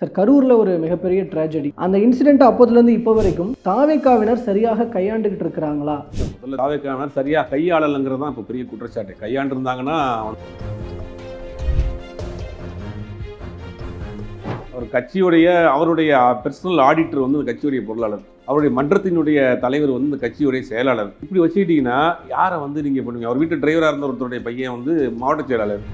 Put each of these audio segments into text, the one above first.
Sir கரூரில் ஒரு மிகப்பெரிய ட்ராஜடி அந்த இன்சிடென்ட் அப்போதுலேருந்து இப்போ வரைக்கும் தாவேக்காவினர் சரியாக கையாண்டுகிட்டு இருக்கிறாங்களா? முதல்ல தாவேக்காவினர் சரியாக கையாளலைங்கிறது தான் இப்போ பெரிய குற்றச்சாட்டு. கையாண்டு இருந்தாங்கன்னா அவர் கட்சியுடைய அவருடைய பர்சனல் ஆடிட்டர் வந்து இந்த கட்சியுடைய பொருளாளர். அவருடைய மன்றத்தினுடைய தலைவர் வந்து இந்த கட்சியுடைய செயலாளர். இப்படி வச்சுக்கிட்டிங்கன்னா யாரை வந்து நீங்கள் பண்ணுவீங்க? அவர் வீட்டு டிரைவராக இருந்த ஒருத்தருடைய பையன் வந்து மாவட்ட செயலாளர்.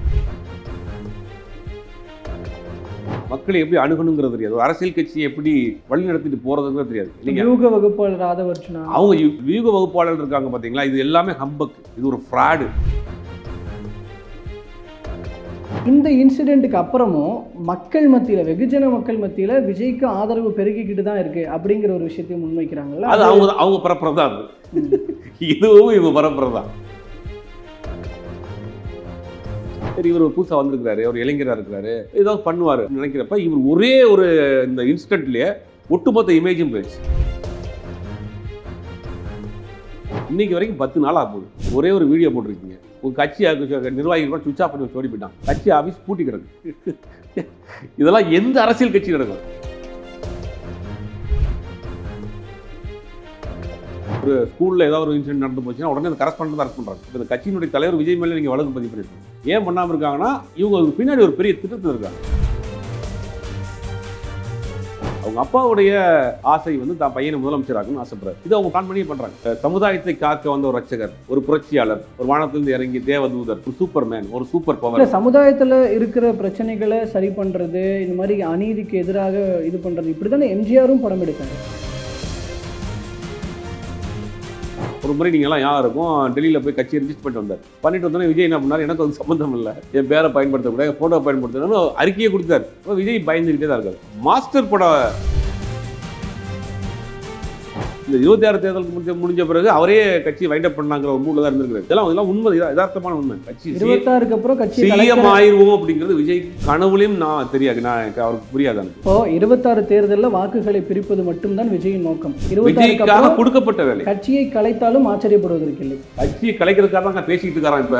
மக்களை எப்படி அணுகணுங்கிறது தெரியாது. ஒரு அரசியல் கட்சியை எப்படி வழி நடத்திட்டு போறதுங்கிறது தெரியாது. நீங்க யூக வகுப்பாளர் ராதவர்ச்சனா அவங்க வியூக வகுப்பாளர் இருக்காங்க பாத்தீங்களா? இது எல்லாமே ஹம்பக் இது ஒரு ஃப்ராடு. இந்த இன்சிடென்ட்டுக்கு அப்புறமும் மக்கள் மத்தியில் வெகுஜன மக்கள் மத்தியில் விஜய்க்கு ஆதரவு பெருகிக்கிட்டு தான் இருக்கு அப்படிங்கிற ஒரு விஷயத்தையும் முன்வைக்கிறாங்கல்ல? அது அவங்க அவங்க பரப்புறது தான் அது இதுவும் இவங்க பரப்புறது? தான் சரி இவர் ஒரு புதுசாக வந்திருக்கிறாரு ஒரு இளைஞராக இருக்கிறாரு ஏதாவது பண்ணுவார் நினைக்கிறப்ப இவர் ஒரே ஒரு இந்த இன்ஸ்டன்ட்லேயே ஒட்டுமொத்த இமேஜும் போயிடுச்சு. இன்னைக்கு வரைக்கும் பத்து நாள் ஆகுது ஒரே ஒரு வீடியோ போட்டிருக்கீங்க. உங்கள் கட்சி நிர்வாகிகள் கூட சுவிச் ஆஃப் பண்ணி ஓடி போயிட்டான் கட்சி ஆஃபீஸ் பூட்டி கிடக்கு. இதெல்லாம் எந்த அரசியல் கட்சி நடக்கும்? ஒரு ஸ்கூலில் ஏதாவது ஒரு இன்சிடென்ட் நடந்து போச்சுன்னா உடனே அந்த கரஸ்பாண்ட் தான் அரெஸ்ட் பண்ணுறாங்க இந்த கட்சியினுடைய தலைவர் விஜய் மேலே நீங்கள் வழக்கு பதிவு பண்ணிருக்கீங்க. ஏன் பண்ணாமல் இருக்காங்கன்னா இவங்களுக்கு பின்னாடி ஒரு பெரிய திட்டத்தில் இருக்காங்க. அவங்க அப்பாவுடைய ஆசை வந்து தான் பையனை முதலமைச்சராகணும்னு ஆசைப்படுறாரு. இதை அவங்க பிளான் பண்ணி பண்றாங்க. சமுதாயத்தை காக்க வந்த ஒரு ரட்சகர் ஒரு புரட்சியாளர் ஒரு வானத்திலிருந்து இறங்கி தேவதூதர் ஒரு சூப்பர்மேன் ஒரு சூப்பர் பவர் சமுதாயத்தில் இருக்கிற பிரச்சனைகளை சரி பண்ணுறது இந்த மாதிரி அநீதிக்கு எதிராக இது பண்ணுறது இப்படி தானே எம்ஜிஆரும் படம் எடுத்தாங்க ஒரு முறை நீங்கள்லாம் யாருக்கும் டெல்லியில் போய் கட்சி ரிஜிஸ்டர் பண்ணிட்டு வந்தார். பண்ணிட்டு வந்தோடனே விஜய் என்ன பண்ணார்? எனக்கு அது சம்மந்தம் இல்லை. என் பேரை பயன்படுத்தக்கூடாது ஃபோட்டோ பயன்படுத்தணும்னு அறிக்கையை கொடுத்தாரு. விஜய் பயந்துக்கிட்டே தான் இருக்கார். மாஸ்டர் படம் இந்த இருபத்தி ஆறு தேர்தலுக்கு முடிஞ்ச முடிஞ்ச பிறகு அவரே கட்சி வைண்ட் அப் பண்ணாங்கிற ஒரு மூட்ல தான் இருந்திருக்காரு இதெல்லாம் இதெல்லாம் உண்மை யதார்த்தமான உண்மை. கட்சி இருபத்தாறுக்கு அப்புறம் கட்சி சிஎம் ஆயிருவோம் அப்படிங்கிறது விஜய் கனவுலையும் நான் தெரியாது. நான் எனக்கு அவருக்கு புரியாது இப்போ இருபத்தாறு தேர்தலில் வாக்குகளை பிரிப்பது மட்டும்தான் விஜயின் நோக்கம். விஜய்க்காக கொடுக்கப்பட்ட வேலை. கட்சியை கலைத்தாலும் ஆச்சரியப்படுவதற்கு இல்லை. கட்சியை கலைக்கிறதுக்காக தான் பேசிக்கிட்டு இருக்காரான் இப்ப.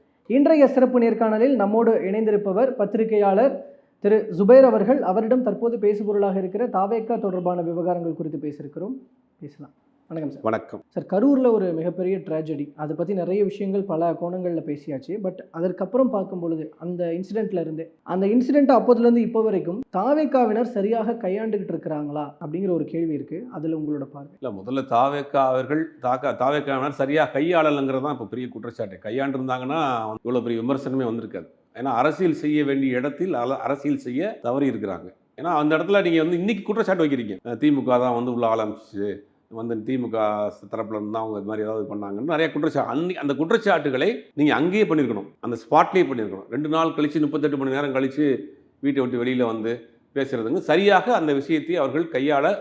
இன்றைய சிறப்பு நேர்காணலில் நம்மோடு இணைந்திருப்பவர் பத்திரிகையாளர் திரு ஜுபைர் அவர்கள். அவரிடம் தற்போது பேசுபொருளாக இருக்கிற தாவேக்கா தொடர்பான விவகாரங்கள் குறித்து பேசியிருக்கிறோம். பேசலாம். வணக்கம் சார். வணக்கம். சார் கரூரில் ஒரு மிகப்பெரிய ட்ராஜடி அதை பற்றி நிறைய விஷயங்கள் பல கோணங்களில் பேசியாச்சு. பட் அதற்கப்புறம் பார்க்கும் பொழுது அந்த இன்சிடெண்ட்ல இருந்து அந்த இன்சிடெண்ட் அப்போதுலேருந்து இப்போ வரைக்கும் தாவேக்காவினர் சரியாக கையாண்டுகிட்டு இருக்கிறாங்களா? அப்படிங்கிற ஒரு கேள்வி இருக்குது அதில் உங்களோட பார்வை. இல்ல முதல்ல தாவேக்கா அவர்கள் தாக்கா தாவேக்காவினர் சரியா கையாளலைங்கிறது தான் இப்போ பெரிய குற்றச்சாட்டு. கையாண்டு இருந்தாங்கன்னா இவ்வளோ பெரிய விமர்சனமே வந்திருக்காது. ஏன்னா அரசியல் செய்ய வேண்டிய இடத்தில் அல- அரசியல் செய்ய தவறி இருக்கிறாங்க ஏன்னா அந்த இடத்துல நீங்கள் வந்து இன்னைக்கு குற்றச்சாட்டு வைக்கிறீங்க. திமுக தான் வந்து உள்ள ஆரம்பிச்சு வந்து திமுக தரப்புல இருந்து அவங்க இது மாதிரி ஏதாவது பண்ணாங்கன்னு நிறைய குற்றச்சாட்டு அன்னி அந்த குற்றச்சாட்டுகளை நீங்கள் அங்கேயே பண்ணியிருக்கணும். அந்த ஸ்பாட்லேயே பண்ணியிருக்கணும். ரெண்டு நாள் கழிச்சு முப்பத்தெட்டு மணி நேரம் கழித்து வீட்டை விட்டு வெளியில் வந்து பேசுகிறதுங்க சரியாக அந்த விஷயத்தை அவர்கள் கையாள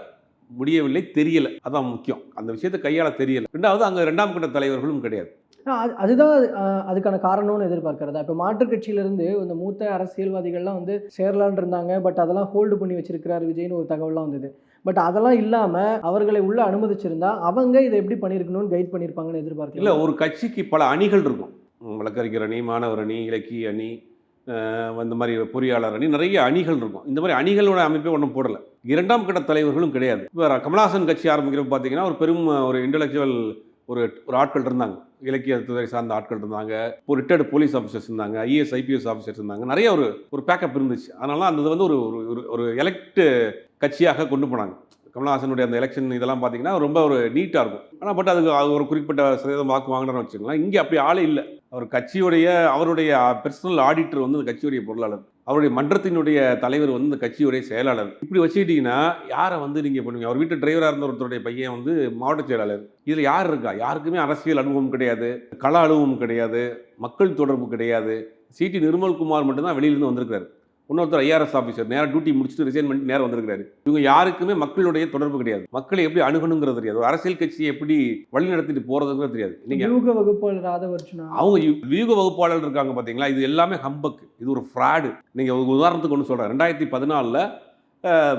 முடியவில்லை தெரியல. அதான் முக்கியம். அந்த விஷயத்தை கையாள தெரியல. ரெண்டாவது அங்கே ரெண்டாம் கட்ட தலைவர்களும் கிடையாது. அது- அதுதான் அதுக்கான காரணம்னு எதிர்பார்க்கறதா? இப்போ மாற்றுக் கட்சியிலிருந்து இந்த மூத்த அரசியல்வாதிகள்லாம் வந்து சேரலான்னு இருந்தாங்க. பட் அதெல்லாம் ஹோல்டு பண்ணி வச்சிருக்கிறார் விஜய்னு ஒரு தகவல்லாம் வந்தது. பட் அதெல்லாம் இல்லாமல் அவர்களை உள்ள அனுமதிச்சிருந்தா அவங்க இதை எப்படி பண்ணியிருக்கணும்னு கைட் பண்ணியிருப்பாங்கன்னு இல்ல இல்லை ஒரு கட்சிக்கு பல அணிகள் இருக்கும். வழக்கறிஞர் அணி மாணவர் அணி இலக்கிய அணி அந்த இந்த மாதிரி பொறியாளர் அணி நிறைய அணிகள் இருக்கும். இந்த மாதிரி அணிகளோட அமைப்பே ஒன்றும் போடலை. இரண்டாம் கட்ட தலைவர்களும் கிடையாது. இப்போ கமலாசன் கட்சி ஆரம்பிக்கிறப்ப பார்த்தீங்கன்னா ஒரு பெரும் ஒரு இன்டலெக்சுவல் ஒரு ஒரு ஆட்கள் இருந்தாங்க. இலக்கியத்துறை சார்ந்த ஆட்கள் இருந்தாங்க. ஒரு ரிட்டையர்டு போலீஸ் ஆஃபீஸர்ஸ் இருந்தாங்க. ஐஏஎஸ் ஐபிஎஸ் ஆஃபீஸர்ஸ் இருந்தாங்க. நிறைய ஒரு ஒரு பேக்கப் இருந்துச்சு. அதனால அந்த வந்து ஒரு- ஒரு ஒரு எலெக்ட் கட்சியாக கொண்டு போனாங்க. கமலஹாசனுடைய அந்த எலெக்ஷன் இதெல்லாம் பார்த்தீங்கன்னா ரொம்ப ஒரு நீட்டாக இருக்கும். ஆனால் பட் அதுக்கு அது ஒரு குறிப்பிட்ட சதவீதம் வாக்கு வாங்கினு வச்சுக்கலாம் இங்கே அப்படி ஆளே இல்லை. அவர் கட்சியுடைய அவருடைய பர்சனல் ஆடிட்டர் வந்து அந்த கட்சியுடைய பொருளாளர். அவருடைய மன்றத்தினுடைய தலைவர் வந்து இந்த கட்சியுடைய செயலாளர். இப்படி வச்சுக்கிட்டீங்கன்னா யாரை வந்து நீங்கள் பண்ணுவீங்க? அவர் வீட்டு டிரைவராக இருந்த ஒருத்தருடைய பையன் வந்து மாவட்ட செயலாளர். இதில் யார் இருக்கா? யாருக்குமே அரசியல் அனுபவம் கிடையாது கள அனுபவம் கிடையாது மக்கள் தொடர்பு கிடையாது. சிடி நிர்மல்குமார் மட்டும்தான் வெளியிலேருந்து வந்திருக்கிறார். இன்னொருத்தர் ஐஆர்எஸ் ஆஃபீஸர் நேராக டியூட்டி முடிச்சுட்டு ரிசைன் பண்ணிட்டு நேரம் வந்திருக்காரு இவங்க யாருக்குமே மக்களுடைய தொடர்பு கிடையாது. மக்களை எப்படி அணுகணுங்கிறது தெரியாது. ஒரு அரசியல் கட்சியை எப்படி வழி நடத்திட்டு போகிறதுங்கிறது தெரியாது. நீங்கள் யூக வகுப்பாளர் ராதவர்ச்சுனா அவங்க வியூக வகுப்பாளர் இருக்காங்க பார்த்தீங்களா இது எல்லாமே ஹம்பக் இது ஒரு ஃப்ராடு நீங்கள் ஒரு உதாரணத்துக்கு ஒன்று சொல்கிறேன் ரெண்டாயிரத்தி பதினாலில்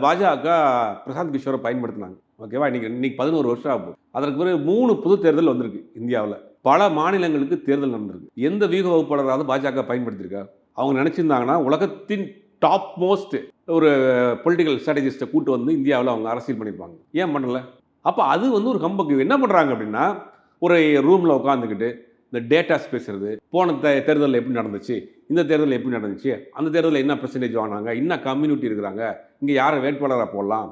பாஜக பிரசாந்த் கிஷோரை பயன்படுத்தினாங்க. ஓகேவா? இன்னைக்கு இன்னைக்கு பதினோரு வருஷம் ஆகும். அதற்கு பிறகு மூணு பொது தேர்தல் வந்திருக்கு இந்தியாவில். பல மாநிலங்களுக்கு தேர்தல் நடந்திருக்கு. எந்த வியூக வகுப்பாளராவது பாஜக பயன்படுத்தியிருக்கா அவங்க நினச்சிருந்தாங்கன்னா உலகத்தின் டாப் மோஸ்ட் ஒரு பொலிட்டிக்கல் ஸ்ட்ராட்டஜிஸ்ட்டை கூட்டு வந்து இந்தியாவில் அவங்க அரசியல் பண்ணியிருப்பாங்க. ஏன் பண்ணல? அப்போ அது வந்து ஒரு கம்பக்கு என்ன பண்ணுறாங்க அப்படின்னா ஒரு ரூமில் உட்காந்துக்கிட்டு இந்த டேட்டாஸ் பேசுகிறது போன தே தேர்தலில் எப்படி நடந்துச்சு இந்த தேர்தலில் எப்படி நடந்துச்சு அந்த தேர்தலில் என்ன பெர்சன்டேஜ் வாங்கினாங்க என்ன கம்யூனிட்டி இருக்கிறாங்க இங்கே யாரை வேட்பாளராக போடலாம்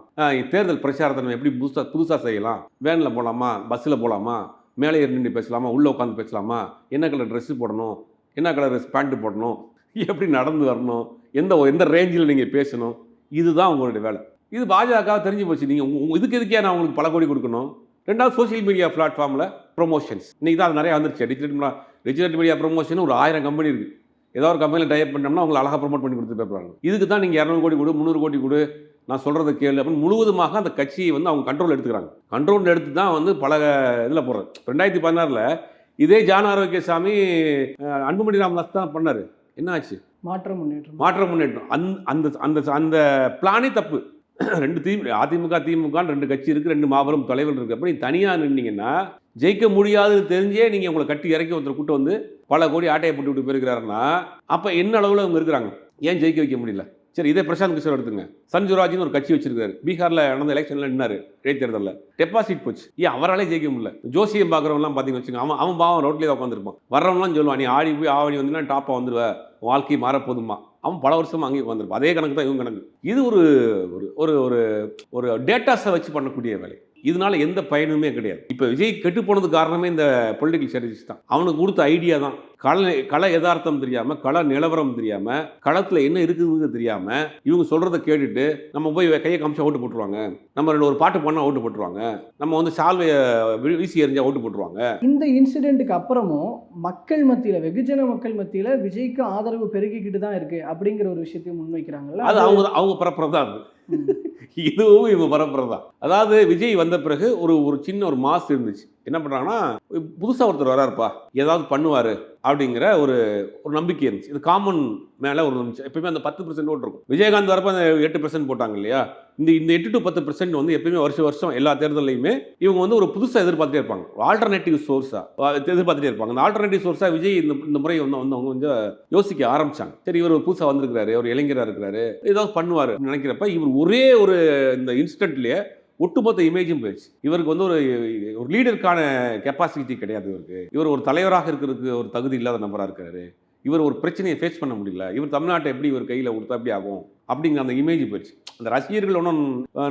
தேர்தல் பிரச்சாரத்தை நம்ம எப்படி புதுசாக புதுசாக செய்யலாம் வேனில் போகலாமா பஸ்ஸில் போகலாமா மேலே ஏறி பேசலாமா உள்ளே உட்காந்து பேசலாமா என்ன கலர் ட்ரெஸ்ஸு போடணும் என்ன கலர் பேண்ட்டு போடணும் எப்படி நடந்து வரணும்? எந்த எந்த ரேஞ்சில் நீங்கள் பேசணும்? இதுதான் உங்களுடைய வேலை. இது பாஜக தெரிஞ்சு போச்சு. நீங்கள் இதுக்கு எதுக்கே நான் உங்களுக்கு பல கோடி கொடுக்கணும்? ரெண்டாவது சோஷியல் மீடியா பிளாட்ஃபார்மில் ப்ரொமோஷன்ஸ் இன்றைக்கி தான் அது நிறைய வந்துருச்சு. டிஜிட்டல் டிஜிட்டல் மீடியா ப்ரொமோஷன் ஒரு ஆயிரம் கம்பெனி இருக்குது ஏதோ ஒரு கம்பெனியில் டைப் பண்ணோம்னா அவங்களை அழகாக ப்ரொமோட் பண்ணி கொடுத்து போயிடுறாங்க இதுக்கு தான் நீங்கள் இரநூறு கோடி கொடு முந்நூறு கோடி கொடு. நான் சொல்கிறத கேளு அப்படின்னு முழுவதுமாக அந்த கட்சியை வந்து அவங்க கண்ட்ரோல் எடுத்துக்கிறாங்க. கண்ட்ரோல் எடுத்து தான் வந்து பல இதில் போடுறது ரெண்டாயிரத்தி பதினாறில் இதே ஜான ஆரோக்கியசாமி அன்புமணி ராமதாஸ் தான் பண்ணார். என்ன ஆச்சு மாற்றம் முன்னேற்றம். மாற்ற முன்னேற்றம். அந் அந்த அந்த அந்த பிளானே தப்பு. ரெண்டு தீ அதிமுக திமுகன்னு ரெண்டு கட்சி இருக்குது ரெண்டு மாபெரும் தலைவர் இருக்குது அப்படி தனியாக நின்னீங்கன்னா ஜெயிக்க முடியாதுன்னு தெரிஞ்சே நீங்கள் உங்களை கட்டி இறக்கி ஒருத்தர் கூட்டு வந்து பல கோடி ஆட்டையை போட்டு விட்டு போயிருக்கிறாருன்னா அப்போ என்ன அளவில் அவங்க இருக்கிறாங்க? ஏன் ஜெயிக்க வைக்க முடியல? சரி இதே பிரசாந்த் கிஷோர் எடுத்துங்க. சஞ்சுராஜ்னு ஒரு கட்சி வச்சிருக்காரு. பீகாரில் நடந்த எலெக்ஷனில் நின்னாரு இடைத்தேர்தலில் டெபாசிட் போச்சு. ஏன் அவராலே ஜெயிக்க முடியல? ஜோசியம் பார்க்குறவங்களாம் பார்த்தீங்கன்னு வச்சுங்க அவன் அவன் பாவம் ரோட்லேயே உட்காந்துருப்பான் வர்றவங்களாம் சொல்லுவான் நீ ஆடி போய் ஆவணி வந்தீங்கன்னா டாப்பாக வந்துடுவ உன் வாழ்க்கை மாறப்போதுமா அவன் பல வருஷமா அங்கேயே உட்காந்துருப்பான் அதே கணக்கு தான் இவங்க கணக்கு. இது ஒரு ஒரு ஒரு ஒரு ஒரு டேட்டாஸை வச்சு பண்ணக்கூடிய வேலை. இதனால எந்த பயனுமே கிடையாது. இப்போ விஜய் கெட்டு போனதுக்கு காரணமே இந்த பொலிட்டிக்கல் ஸ்ட்ராட்டஜிஸ் தான். அவனுக்கு கொடுத்த ஐடியா தான். கள கள யதார்த்தம் தெரியாம கள நிலவரம் தெரியாம களத்துல என்ன இருக்குதுன்னு தெரியாம இவங்க சொல்றத கேட்டுட்டு நம்ம போய் கையை காமிச்சா ஓட்டு போட்டுருவாங்க. நம்ம ரெண்டு ஒரு பாட்டு பண்ணா ஓட்டு போட்டுருவாங்க. நம்ம வந்து சால்வையை வீசி எறிஞ்சா ஓட்டு போட்டுருவாங்க. இந்த இன்சிடென்ட்டுக்கு அப்புறமும் மக்கள் மத்தியில வெகுஜன மக்கள் மத்தியில விஜய்க்கு ஆதரவு பெருகிக்கிட்டு தான் இருக்கு அப்படிங்கிற ஒரு விஷயத்தையும் முன்வைக்கிறாங்கல்ல? அது அவங்க அவங்க பரப்புறது தான் அது. இதுவும் இவங்க பரப்புறது தான் அதாவது விஜய் வந்த பிறகு ஒரு ஒரு சின்ன ஒரு மாஸ் இருந்துச்சு. என்ன பண்ணுறாங்கன்னா புதுசாக ஒருத்தர் வராருப்பா ஏதாவது பண்ணுவார் அப்படிங்கிற ஒரு ஒரு நம்பிக்கை இருந்துச்சு. இது காமன் மேலே ஒரு நிமிஷம் எப்பயுமே அந்த பத்து பர்சன்ட் ஓட்டு இருக்கும். விஜயகாந்த் வரப்போ அந்த எட்டு பர்சன்ட் போட்டாங்க இல்லையா? இந்த இந்த எட்டு டு பத்து பர்சன்ட் வந்து எப்பயுமே வருஷம் வருஷம் எல்லா தேர்தலையுமே இவங்க வந்து ஒரு புதுசாக எதிர்பார்த்துட்டே இருப்பாங்க. ஆல்டர்னேட்டிவ் சோர்ஸாக எதிர்பார்த்துட்டே இருப்பாங்க. அந்த ஆல்டர்னேட்டிவ் சோர்ஸாக விஜய் இந்த இந்த முறை வந்து வந்து அவங்க கொஞ்சம் யோசிக்க ஆரம்பிச்சாங்க. சரி இவர் புதுசாக வந்திருக்கிறாரு ஒரு இளைஞராக இருக்கிறாரு ஏதாவது பண்ணுவார் நினைக்கிறப்ப இவர் ஒரே ஒரு இந்த இன்ஸ்டன்ட்லேயே ஒட்டுமொத்த இமேஜும் போயிடுச்சு. இவருக்கு வந்து ஒரு ஒரு லீடருக்கான கெப்பாசிட்டி கிடையாது இவருக்கு. இவர் ஒரு தலைவராக இருக்கிறதுக்கு ஒரு தகுதி இல்லாத நபராக இருக்காரு. இவர் ஒரு பிரச்சனையை ஃபேஸ் பண்ண முடியல. இவர் தமிழ்நாட்டை எப்படி இவர் கையில் கொடுத்தா எப்படி ஆகும்? அப்படிங்கிற அந்த இமேஜ் போயிடுச்சு. அந்த ரசிகர்கள் ஒன்றும்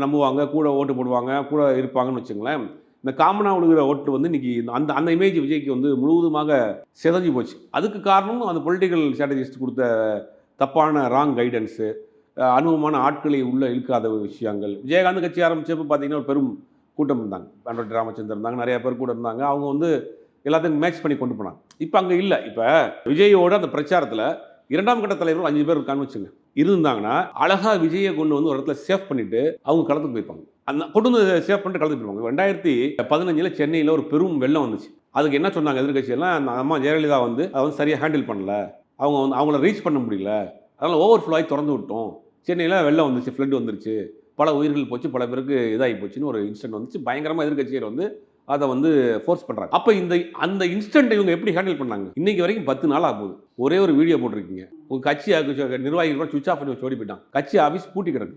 நம்புவாங்க. கூட ஓட்டு போடுவாங்க. கூட இருப்பாங்கன்னு வச்சுங்களேன் இந்த காமனாக விழுகிற ஓட்டு வந்து இன்னைக்கு அந்த அந்த இமேஜ் விஜய்க்கு வந்து முழுவதுமாக சிதஞ்சு போச்சு. அதுக்கு காரணம் அந்த பொலிட்டிக்கல் ஸ்ட்ராட்டஜிஸ்ட் கொடுத்த தப்பான ராங் கைடன்ஸு அனுபவமான ஆட்களை உள்ள இழுக்காத விஷயங்கள். விஜயகாந்த் கட்சி ஆரம்பிச்சப்போ பார்த்தீங்கன்னா ஒரு பெரும் கூட்டம் இருந்தாங்க. பண்ருட்டி ராமச்சந்திரன் இருந்தாங்க நிறைய பேர் கூட இருந்தாங்க. அவங்க வந்து எல்லாத்தையும் மேட்ச் பண்ணி கொண்டு போனாங்க. இப்போ அங்கே இல்லை. இப்போ விஜயோட அந்த பிரச்சாரத்தில் இரண்டாம் கட்ட தலைவர் அஞ்சு பேர் இருக்கான்னு வச்சுங்க. இருந்தாங்கன்னா அழகா விஜயை கொண்டு வந்து ஒரு இடத்துல சேஃப் பண்ணிட்டு அவங்க களத்துக்கு போயிருப்பாங்க அந்த கொண்டு வந்து சேஃப் பண்ணிட்டு களத்துக்கு போயிருப்பாங்க ரெண்டாயிரத்தி பதினஞ்சில் சென்னையில் ஒரு பெரும் வெள்ளம் வந்துச்சு. அதுக்கு என்ன சொன்னாங்க எதிர்கட்சியெல்லாம் அந்த அம்மா ஜெயலலிதா வந்து அதை வந்து சரியாக ஹேண்டில் பண்ணல. அவங்க வந்து அவங்கள ரீச் பண்ண முடியல. அதனால் ஓவர் ஃப்ளோ ஆகி திறந்து விட்டோம். சென்னையில் வெள்ளம் வந்துச்சு ஃப்ளட் வந்துருச்சு. பல உயிர்கள் போச்சு பல பேருக்கு இதாகி போச்சுன்னு ஒரு இன்சிடென்ட் வந்துச்சு. பயங்கரமாக எதிர்கட்சியர் வந்து அதை வந்து ஃபோர்ஸ் பண்ணுறாங்க அப்போ இந்த அந்த இன்ஸ்டன்ட் இவங்க எப்படி ஹேண்டில் பண்ணாங்க? இன்னைக்கு வரைக்கும் பத்து நாள் ஆகுது. ஒரே ஒரு வீடியோ போட்டிருக்கீங்க. உங்கள் கட்சி நிர்வாகிகள் கூட சுவிச் ஆஃப் பண்ணி சோடி ஓடி போயிட்டான். கட்சி ஆஃபீஸ் பூட்டி கிடக்கு.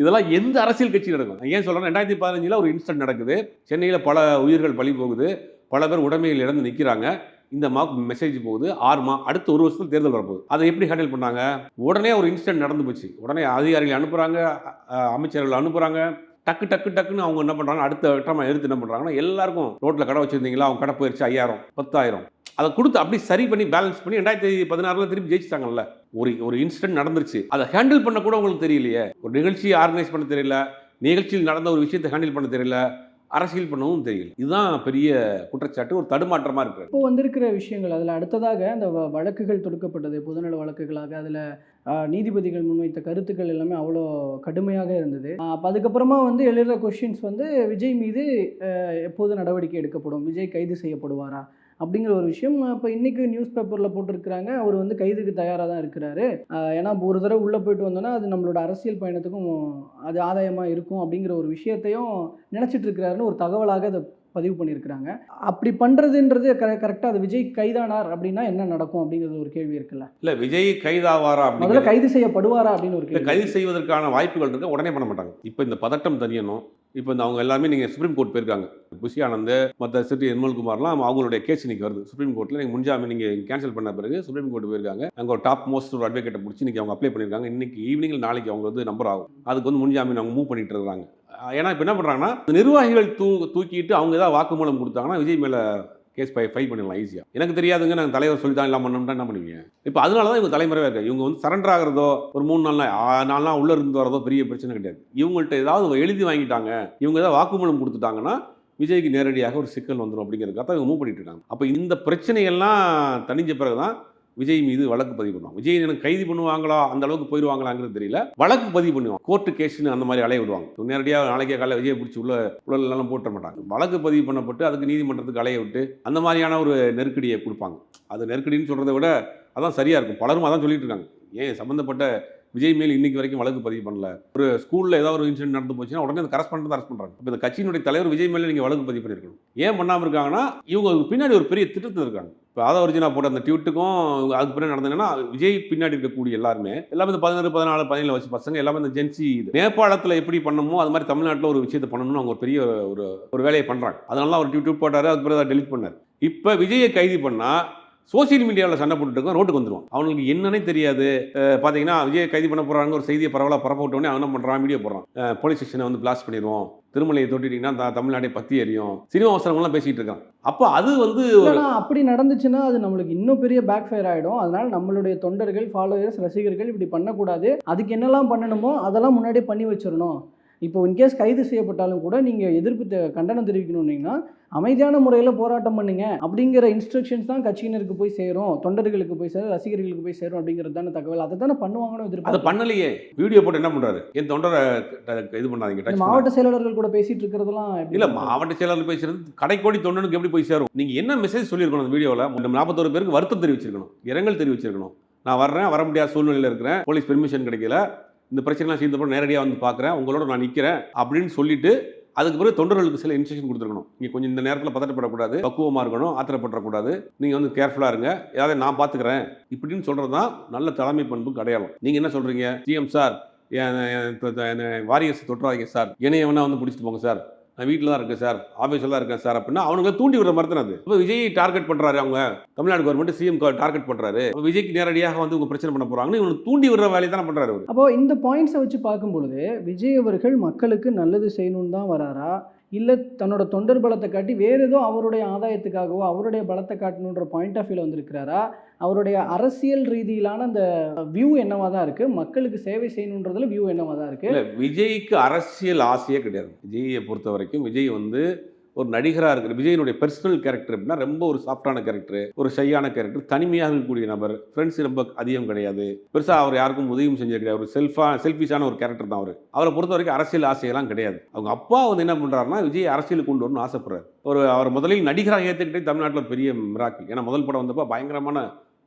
இதெல்லாம் எந்த அரசியல் கட்சி நடக்கும்? நான் ஏன் சொல்கிறேன் ரெண்டாயிரத்தி பதினஞ்சில் ஒரு இன்சிடென்ட் நடக்குது. சென்னையில் பல உயிர்கள் பலி போகுது. பல பேர் உடைமைகள் இழந்து நிற்கிறாங்க இந்த மார்க் மெசேஜ் போகுது ஆறு மா அடுத்த ஒரு வருஷத்தில் தேர்தல் வரப்போகுது. அதை எப்படி ஹேண்டில் பண்ணாங்க? உடனே ஒரு இன்சிடென்ட் நடந்து போச்சு. உடனே அதிகாரிகள் அனுப்புகிறாங்க அமைச்சர்கள் அனுப்புகிறாங்க டக்கு டக்கு டக்குன்னு அவங்க என்ன பண்ணுறாங்க அடுத்த வட்டமாக எடுத்து என்ன பண்ணுறாங்கன்னா எல்லாருக்கும் ரோட்டில் கடை வச்சுருந்தீங்களா? அவங்க கடை போயிடுச்சு ஐயாயிரம் பத்தாயிரம். அதை கொடுத்து அப்படி சரி பண்ணி பேலன்ஸ் பண்ணி ரெண்டாயிரத்தி பதினாறுல திருப்பி ஜெயிச்சிட்டாங்கல்ல. ஒரு ஒரு இன்சிடென்ட் நடந்துருச்சு. அதை ஹேண்டில் பண்ண கூட உங்களுக்கு தெரியலையே. ஒரு நிகழ்ச்சியை ஆர்கனைஸ் பண்ண தெரியல. நிகழ்ச்சியில் நடந்த ஒரு விஷயத்தை ஹேண்டில் பண்ண தெரியல. அரசியல் பண்ணவும் தெரியல. இதுதான் பெரிய குற்றச்சாட்டு ஒரு தடுமாற்றமாக இருக்கு. இப்போ வந்திருக்கிற விஷயங்கள் அதில் அடுத்ததாக அந்த வ- வழக்குகள் தொடுக்கப்பட்டது பொதுநல வழக்குகளாக அதில் நீதிபதிகள் முன்வைத்த கருத்துக்கள் எல்லாமே அவ்வளோ கடுமையாக இருந்தது. அப்போ அதுக்கப்புறமா வந்து எழுதுகிற கொஷின்ஸ் வந்து விஜய் மீது எப்போது நடவடிக்கை எடுக்கப்படும்? விஜய் கைது செய்யப்படுவாரா? அப்படிங்கிற ஒரு விஷயம். இப்போ இன்றைக்கி நியூஸ் பேப்பரில் போட்டிருக்கிறாங்க. அவர் வந்து கைதுக்கு தயாராக தான் இருக்கிறாரு. ஏன்னா இப்போ ஒரு தடவை உள்ளே போயிட்டு வந்தோன்னா அது நம்மளோட அரசியல் பயணத்துக்கும் அது ஆதாயமாக இருக்கும் அப்படிங்கிற ஒரு விஷயத்தையும் நினச்சிட்டு இருக்கிறாருன்னு ஒரு தகவலாக அதை பதிவு பண்ணியிருக்கிறாங்க. அப்படி பண்ணுறதுன்றது கரெ கரெக்டாக அது விஜய் கைதானார் அப்படின்னா என்ன நடக்கும் அப்படிங்கிறது ஒரு கேள்வி இருக்குல்ல. இல்ல விஜய் கைதாவாரா முதல்ல கைது செய்யப்படுவாரா அப்படின்னு ஒரு கேள்வி. கைது செய்வதற்கான வாய்ப்புகள் இருக்கு உடனே பண்ண மாட்டாங்க. இப்போ இந்த பதட்டம் தெரியணும். இப்போ இந்த அவங்க எல்லாமே நீங்கள் சுப்ரீம் கோர்ட் போயிருக்காங்க. புஷி ஆனந்த் மற்ற சிட்டி நிர்மல்குமார்லாம் அவங்களுடைய கேஸ் இன்னைக்கு வருது. சுப்ரீம் கோர்ட்டில் நீங்கள் முன்ஜாமீன் நீங்கள் கேன்சல் பண்ண பிறகு சுப்ரீம் கோர்ட் போயிருக்காங்க. அங்கே ஒரு டாப் மோஸ்ட் ஒரு அட்வொகேட்டை பிடிச்சி இன்னைக்கு அவங்க அப்ளை பண்ணியிருக்காங்க. இன்னைக்கு ஈவினிங் நாளைக்கு அவங்க வந்து நம்பர் ஆகும். அதுக்கு வந்து முன்ஜாமீன் அவங்க மூவ் பண்ணிட்டு இருக்காங்க. ஏன்னா இப்போ என்ன பண்ணுறாங்கன்னா நிர்வாகிகள் தூ தூக்கிட்டு அவங்க ஏதாவது வாக்குமூலம் கொடுத்தாங்கன்னா விஜய் மேலே கேஸ் ஃபை ஃபைல் பண்ணிடலாம் ஈஸியாக எனக்கு தெரியாதுங்க நாங்கள் தலைவர் சொல்லி தான் எல்லாம் பண்ணோம்னா என்ன பண்ணுவீங்க? இப்போ அதனால தான் இவங்க தலைமுறையாக இருக்குது இவங்க வந்து சரண்டர் ஆகிறதோ ஒரு மூணு நாள் நாலு நாள் உள்ளே இருந்து வரதோ பெரிய பிரச்சனை கிடையாது. இவங்கள்ட்ட ஏதாவது எழுதி வாங்கிட்டாங்க இவங்க ஏதாவது வாக்குமூலம் கொடுத்துட்டாங்கன்னா விஜய்க்கு நேரடியாக ஒரு சிக்கல் வந்துடும் அப்படிங்கிறதுக்காக தான் இவங்க மூவ் பண்ணிட்டு இருக்காங்க. அப்போ இந்த பிரச்சனையெல்லாம் தணிஞ்ச பிறகு தான் விஜய் மீது வழக்கு பதிவு பண்ணுவாங்க. விஜய் எனக்கு கைது பண்ணுவாங்களா? அந்த அளவுக்கு போயிடுவாங்களாங்கிறது தெரியல. வழக்கு பதிவு பண்ணுவாங்க. கோர்ட்டு கேஸ்னு அந்த மாதிரி அலைய விடுவாங்க. நேரடியாக நாளைக்கே காலையில் விஜய் பிடிச்சி உள்ள உள்ள போட்ட மாட்டாங்க. வழக்கு பதிவு பண்ணப்பட்டு அதுக்கு நீதிமன்றத்துக்கு அலைய விட்டு அந்த மாதிரியான ஒரு நெருக்கடியை கொடுப்பாங்க. அது நெருக்கடின்னு சொல்கிறத விட அதான் சரியாக இருக்கும். பலரும் அதான் சொல்லிட்டு இருக்காங்க. ஏன் சம்மந்தப்பட்ட விஜய் மேல் இன்னைக்கு வரைக்கும் வழக்கு பதிவு பண்ணல. ஒரு ஸ்கூலில் ஏதாவது ஒரு இன்சிடென்ட் நடந்து போச்சுன்னா உடனே அந்த கரஸ்பாண்ட் அரெஸ்ட் பண்ணுறாங்க இப்போ இந்த கட்சியினுடைய தலைவர் விஜய் மேலே நீங்கள் வழக்கு பதிவு பண்ணியிருக்கணும். ஏன் பண்ணாமல் இருக்காங்கன்னா இவங்க பின்னாடி ஒரு பெரிய திட்டத்தில் இருக்காங்க. இப்போ ஆதா ஒரிஜினா போட்ட அந்த ட்யூட்டுக்கும் அதுக்கு பின்னாடி நடந்ததுன்னா விஜய் பின்னாடி இருக்கக்கூடிய எல்லாருமே எல்லாமே இந்த பதினாறு பதினாலு பதினேழு வச்சு பசங்க எல்லாமே இந்த ஜென்சி இது. நேபாளத்தில் எப்படி பண்ணணுமோ அது மாதிரி தமிழ்நாட்டில் ஒரு விஷயத்தை பண்ணணும்னு அவங்க ஒரு பெரிய ஒரு ஒரு வேலையை பண்ணுறாங்க அதனால அவர் ட்வீட் போட்டார் அதுக்கு பிறகு டெலிட் பண்ணார். இப்போ விஜயை கைது பண்ணால் சோசியல் மீடியாவில் சண்டை போட்டுட்டு ரோட்டுக்கு வந்துருவான் அவனுக்கு என்னன்னே தெரியாது. பார்த்தீங்கன்னா விஜய் கைது பண்ண போகிறாங்க ஒரு செய்தியை பரவலாக பரப்ப விட்டோடனே அவன் என்ன பண்ணுறான் வீடியோ போடுறான். போலீஸ் ஸ்டேஷனை வந்து பிளாஸ்ட் பண்ணிடுவோம். திருமலையை தொட்டிட்டீங்கன்னா தமிழ்நாடே பத்தி எரியும். சினிமா அவசரங்கள்லாம் பேசிகிட்டு இருக்கான். அப்போ அது வந்து அப்படி நடந்துச்சுன்னா அது நம்மளுக்கு இன்னும் பெரிய பேக் ஃபயர் ஆகிடும் அதனால நம்மளுடைய தொண்டர்கள் ஃபாலோயர்ஸ் ரசிகர்கள் இப்படி பண்ணக்கூடாது. அதுக்கு என்னெல்லாம் பண்ணணுமோ அதெல்லாம் முன்னாடியே பண்ணி வச்சிடணும். இப்போ இன்கேஸ் கைது செய்யப்பட்டாலும் கூட நீங்கள் எதிர்ப்பு கண்டனம் தெரிவிக்கணுன்னீங்கன்னா அமைதியான முறையில் போராட்டம் பண்ணுங்க. அப்படிங்கிற இன்ஸ்ட்ரக்ஷன்ஸ் தான் கட்சியினருக்கு போய் சேரும் தொண்டர்களுக்கு போய் சேரும் ரசிகர்களுக்கு போய் சேரும் அப்படிங்கிறது தானே தகவல். அதை தானே பண்ணுவாங்கன்னு அதை எதிர்பார்ப்பு பண்ணலையே. வீடியோ போட்டு என்ன பண்ணுறாரு என் தொண்டரை இது பண்ணாதீங்க மாவட்ட செயலாளர்கள் கூட பேசிட்டு இருக்கிறதெல்லாம் இல்ல மாவட்ட செயலாளர் பேசுறது கடைக்கோடி தொண்டனுக்கு எப்படி போய் சேரும்? நீங்க என்ன மெசேஜ் சொல்லியிருக்கணும் அந்த வீடியோவில் நாற்பத்தோரு பேருக்கு வருத்தம் தெரிவிச்சிருக்கணும். இரங்கல் தெரிவிச்சிருக்கணும். நான் வர்றேன் வர முடியாத சூழ்நிலையில் இருக்கிறேன். போலீஸ் பெர்மிஷன் கிடைக்கல. இந்த பிரச்சனைலாம் சேர்ந்தப்போ நேரடியாக வந்து பார்க்குறேன் உங்களோட நான் நிற்கிறேன் அப்படின்னு சொல்லிட்டு அதுக்கு பிறகு தொண்டர்களுக்கு சில இன்ஸ்ட்ரக்ஷன் கொடுத்துருக்கணும். நீங்கள் கொஞ்சம் இந்த நேரத்தில் பதட்டப்படக்கூடாது பக்குவமாக இருக்கணும் ஆத்திரப்படக்கூடாது. நீங்கள் வந்து கேர்ஃபுல்லாக இருங்க. ஏதாவது நான் பார்த்துக்கிறேன் இப்படின்னு சொல்கிறது தான் நல்ல தலைமை பண்பு அடையாளம். நீங்கள் என்ன சொல்கிறீங்க சிஎம் சார் வாரியர்ஸ் தொட்டுறாதீங்க சார் என்னைய வேணால் வந்து பிடிச்சிட்டு போங்க சார் நான் வீட்டில் தான் இருக்கேன் சார் ஆஃபீஸில் தான் இருக்கேன் சார் அப்படின்னா அவனுக்கு தூண்டி விடுற மாதிரி தான் அது? இப்போ விஜய் டார்கெட் பண்ணுறாரு அவங்க. தமிழ்நாடு கவர்மெண்ட் சிஎம் டார்கெட் பண்ணுறாரு விஜய்க்கு நேரடியாக வந்து உங்கள் பிரச்சனை பண்ண போகிறாங்கன்னு இவனுக்கு தூண்டி விடுற வேலையை தான் பண்ணுறாரு அப்போ இந்த பாயிண்ட்ஸை வச்சு பார்க்கும்பொழுது விஜய் அவர்கள் மக்களுக்கு நல்லது செய்யணும்னு தான் வராரா? இல்லை தன்னோட தொண்டர் பலத்தை காட்டி வேறு ஏதோ அவருடைய ஆதாயத்துக்காகவோ அவருடைய பலத்தை காட்டணுன்ற பாயிண்ட் ஆஃப் வியூவில் வந்திருக்கிறாரா? அவருடைய அரசியல் ரீதியிலான அந்த வியூ என்னவாக தான் இருக்குது மக்களுக்கு சேவை செய்யணுன்றதுல வியூ என்னவாக தான் இருக்குது இல்லை விஜய்க்கு அரசியல் ஆசையே கிடையாது. விஜயை பொறுத்த வரைக்கும் விஜய் வந்து ஒரு நடிகராக இருக்கிற விஜயனுடைய பர்சனல் கேரக்டர் அப்படின்னா ரொம்ப ஒரு சாஃப்டான கேரக்டர் ஒரு ஷையான கேரக்டர் தனிமையாக இருக்கக்கூடிய நபர். ஃப்ரெண்ட்ஸ் ரொம்ப அதிகம் கிடையாது. பெருசாக அவர் யாருக்கும் உதவியும் செஞ்சது கிடையாது ஒரு செல்ஃபா செல்ஃபிஷான ஒரு கேரக்டர் தான் அவர். அவரை பொறுத்த வரைக்கும் அரசியல் ஆசையெல்லாம் கிடையாது. அவங்க அப்பா வந்து என்ன பண்ணுறாருன்னா விஜய் அரசியலுக்கு கொண்டு வரணும்னு ஆசைப்படுறாரு. ஒரு அவர் முதலில் நடிகராக ஏற்றுக்கிட்டே தமிழ்நாட்டில் பெரிய மிராக்கி ஏன்னா முதல் படம் வந்தப்போ பயங்கரமான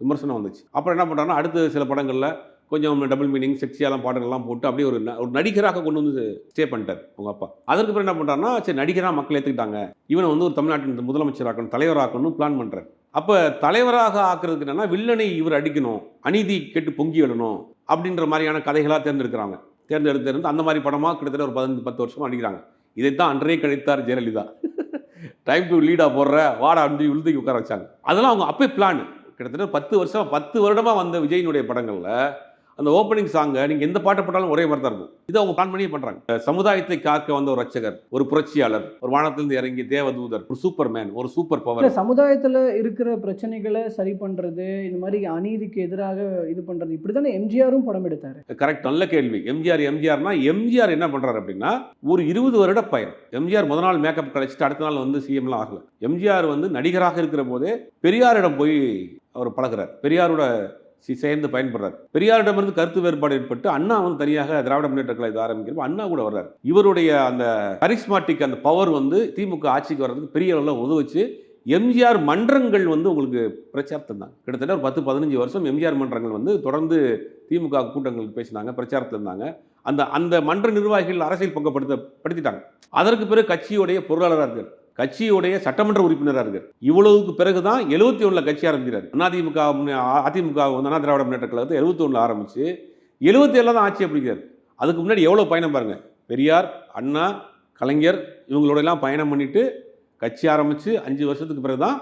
விமர்சனம் வந்துச்சு. அப்புறம் என்ன பண்ணுறாருன்னா அடுத்த சில படங்களில் கொஞ்சம் டபுள் மீனிங் செக்ஸியாலாம் பாடல்கள்லாம் போட்டு அப்படியே ஒரு ஒரு நடிகராக கொண்டு வந்து ஸ்டே பண்ணிட்டார் அவங்க அப்பா. அதற்கு பிறகு என்ன பண்ணுறாருன்னா சரி நடிகராக மக்கள் ஏற்றுக்கிட்டாங்க இவனை வந்து ஒரு தமிழ்நாட்டின் முதலமைச்சராக்கணும் தலைவராக்கணும்னு பிளான் பண்ணுறாரு அப்போ தலைவராக ஆக்குறதுக்கு என்னென்னா வில்லனை இவர் அடிக்கணும் அநீதி கேட்டு பொங்கி விடணும் அப்படின்ற மாதிரியான கதைகளாக தேர்ந்தெடுக்கிறாங்க. தேர்ந்தெடுத்திருந்து அந்த மாதிரி படமாக கிட்டத்தட்ட ஒரு பதினஞ்சு பத்து வருஷமா அடிக்கிறாங்க இதைத்தான் அன்றே கழித்தார் ஜெயலலிதா. டைம் டு லீடாக போடுற வாடா அப்படி உழுதுக்கு உட்கார வச்சாங்க. அதெல்லாம் அவங்க அப்பே பிளான் கிட்டத்தட்ட பத்து வருஷம் பத்து வருடமாக வந்த விஜயினுடைய படங்களில் அந்த ஓப்பனிங் சாங்கை நீங்கள் எந்த பாட்டை போட்டாலும் ஒரே மாதிரி தான் இருக்கும். இதை அவங்க பிளான் பண்ணியே பண்ணுறாங்க சமுதாயத்தை காக்க வந்த ஒரு ரட்சகர் ஒரு புரட்சியாளர் ஒரு வானத்திலிருந்து இறங்கி தேவதூதர் ஒரு சூப்பர் மேன் ஒரு சூப்பர் பவர் சமுதாயத்துல இருக்கிற பிரச்சனைகளை சரி பண்றது இந்த மாதிரி அநீதிக்கு எதிராக இது பண்றது இப்படிதானே எம்ஜிஆரும் படம் எடுத்தாரு? கரெக்ட் நல்ல கேள்வி. எம்ஜிஆர் எம்ஜிஆர்னா எம்ஜிஆர் என்ன பண்றாரு அப்படின்னா ஒரு இருபது வருட பயணம். எம்ஜிஆர் முத நாள் மேக்கப் கழிச்சிட்டு அடுத்த நாள் வந்து சிஎம்லாம் ஆகல. எம்ஜிஆர் வந்து நடிகராக இருக்கிற போதே பெரியாரிடம் போய் அவர் பழகுறார். பெரியாரோட சேர்ந்து பயன்படுறார். பெரியாரிடமிருந்து கருத்து வேறுபாடு ஏற்பட்டு அண்ணா வந்து தனியாக திராவிட முன்னேற்ற கழகத்தை இது ஆரம்பிக்கிறப்ப அண்ணா கூட வர்றார். இவருடைய அந்த கரிஸ்மாட்டிக் அந்த பவர் வந்து திமுக ஆட்சிக்கு வர்றதுக்கு பெரிய அளவில் உதவிச்சு எம்ஜிஆர் மன்றங்கள் வந்து உங்களுக்கு பிரச்சாரம் தந்தாங்க. கிட்டத்தட்ட ஒரு பத்து பதினஞ்சு வருஷம் எம்ஜிஆர் மன்றங்கள் வந்து தொடர்ந்து திமுக கூட்டங்களுக்கு பேசினாங்க பிரச்சாரத்தில் இருந்தாங்க. அந்த அந்த மன்ற நிர்வாகிகள் அரசியல் பங்கப்படுத்த படுத்திட்டாங்க. அதற்கு பிறகு கட்சியுடைய பொருளாளராக இருக்கார். கட்சியுடைய சட்டமன்ற உறுப்பினராக இருக்கார். இவ்வளவுக்கு பிறகு தான் எழுபத்தி ஒன்றில் கட்சி ஆரம்பிக்கிறார். அதிமுக அதிமுக வந்து அண்ணா திராவிட முன்னேற்ற கழகத்தை எழுபத்தி ஒன்றில் ஆரம்பித்து எழுபத்தி ஏழில் தான் ஆட்சி பிடிக்கிறார் அதுக்கு முன்னாடி எவ்வளோ பயணம் பாருங்கள் பெரியார் அண்ணா கலைஞர் இவங்களோடலாம் பயணம் பண்ணிட்டு கட்சி ஆரம்பித்து அஞ்சு வருஷத்துக்கு பிறகு தான்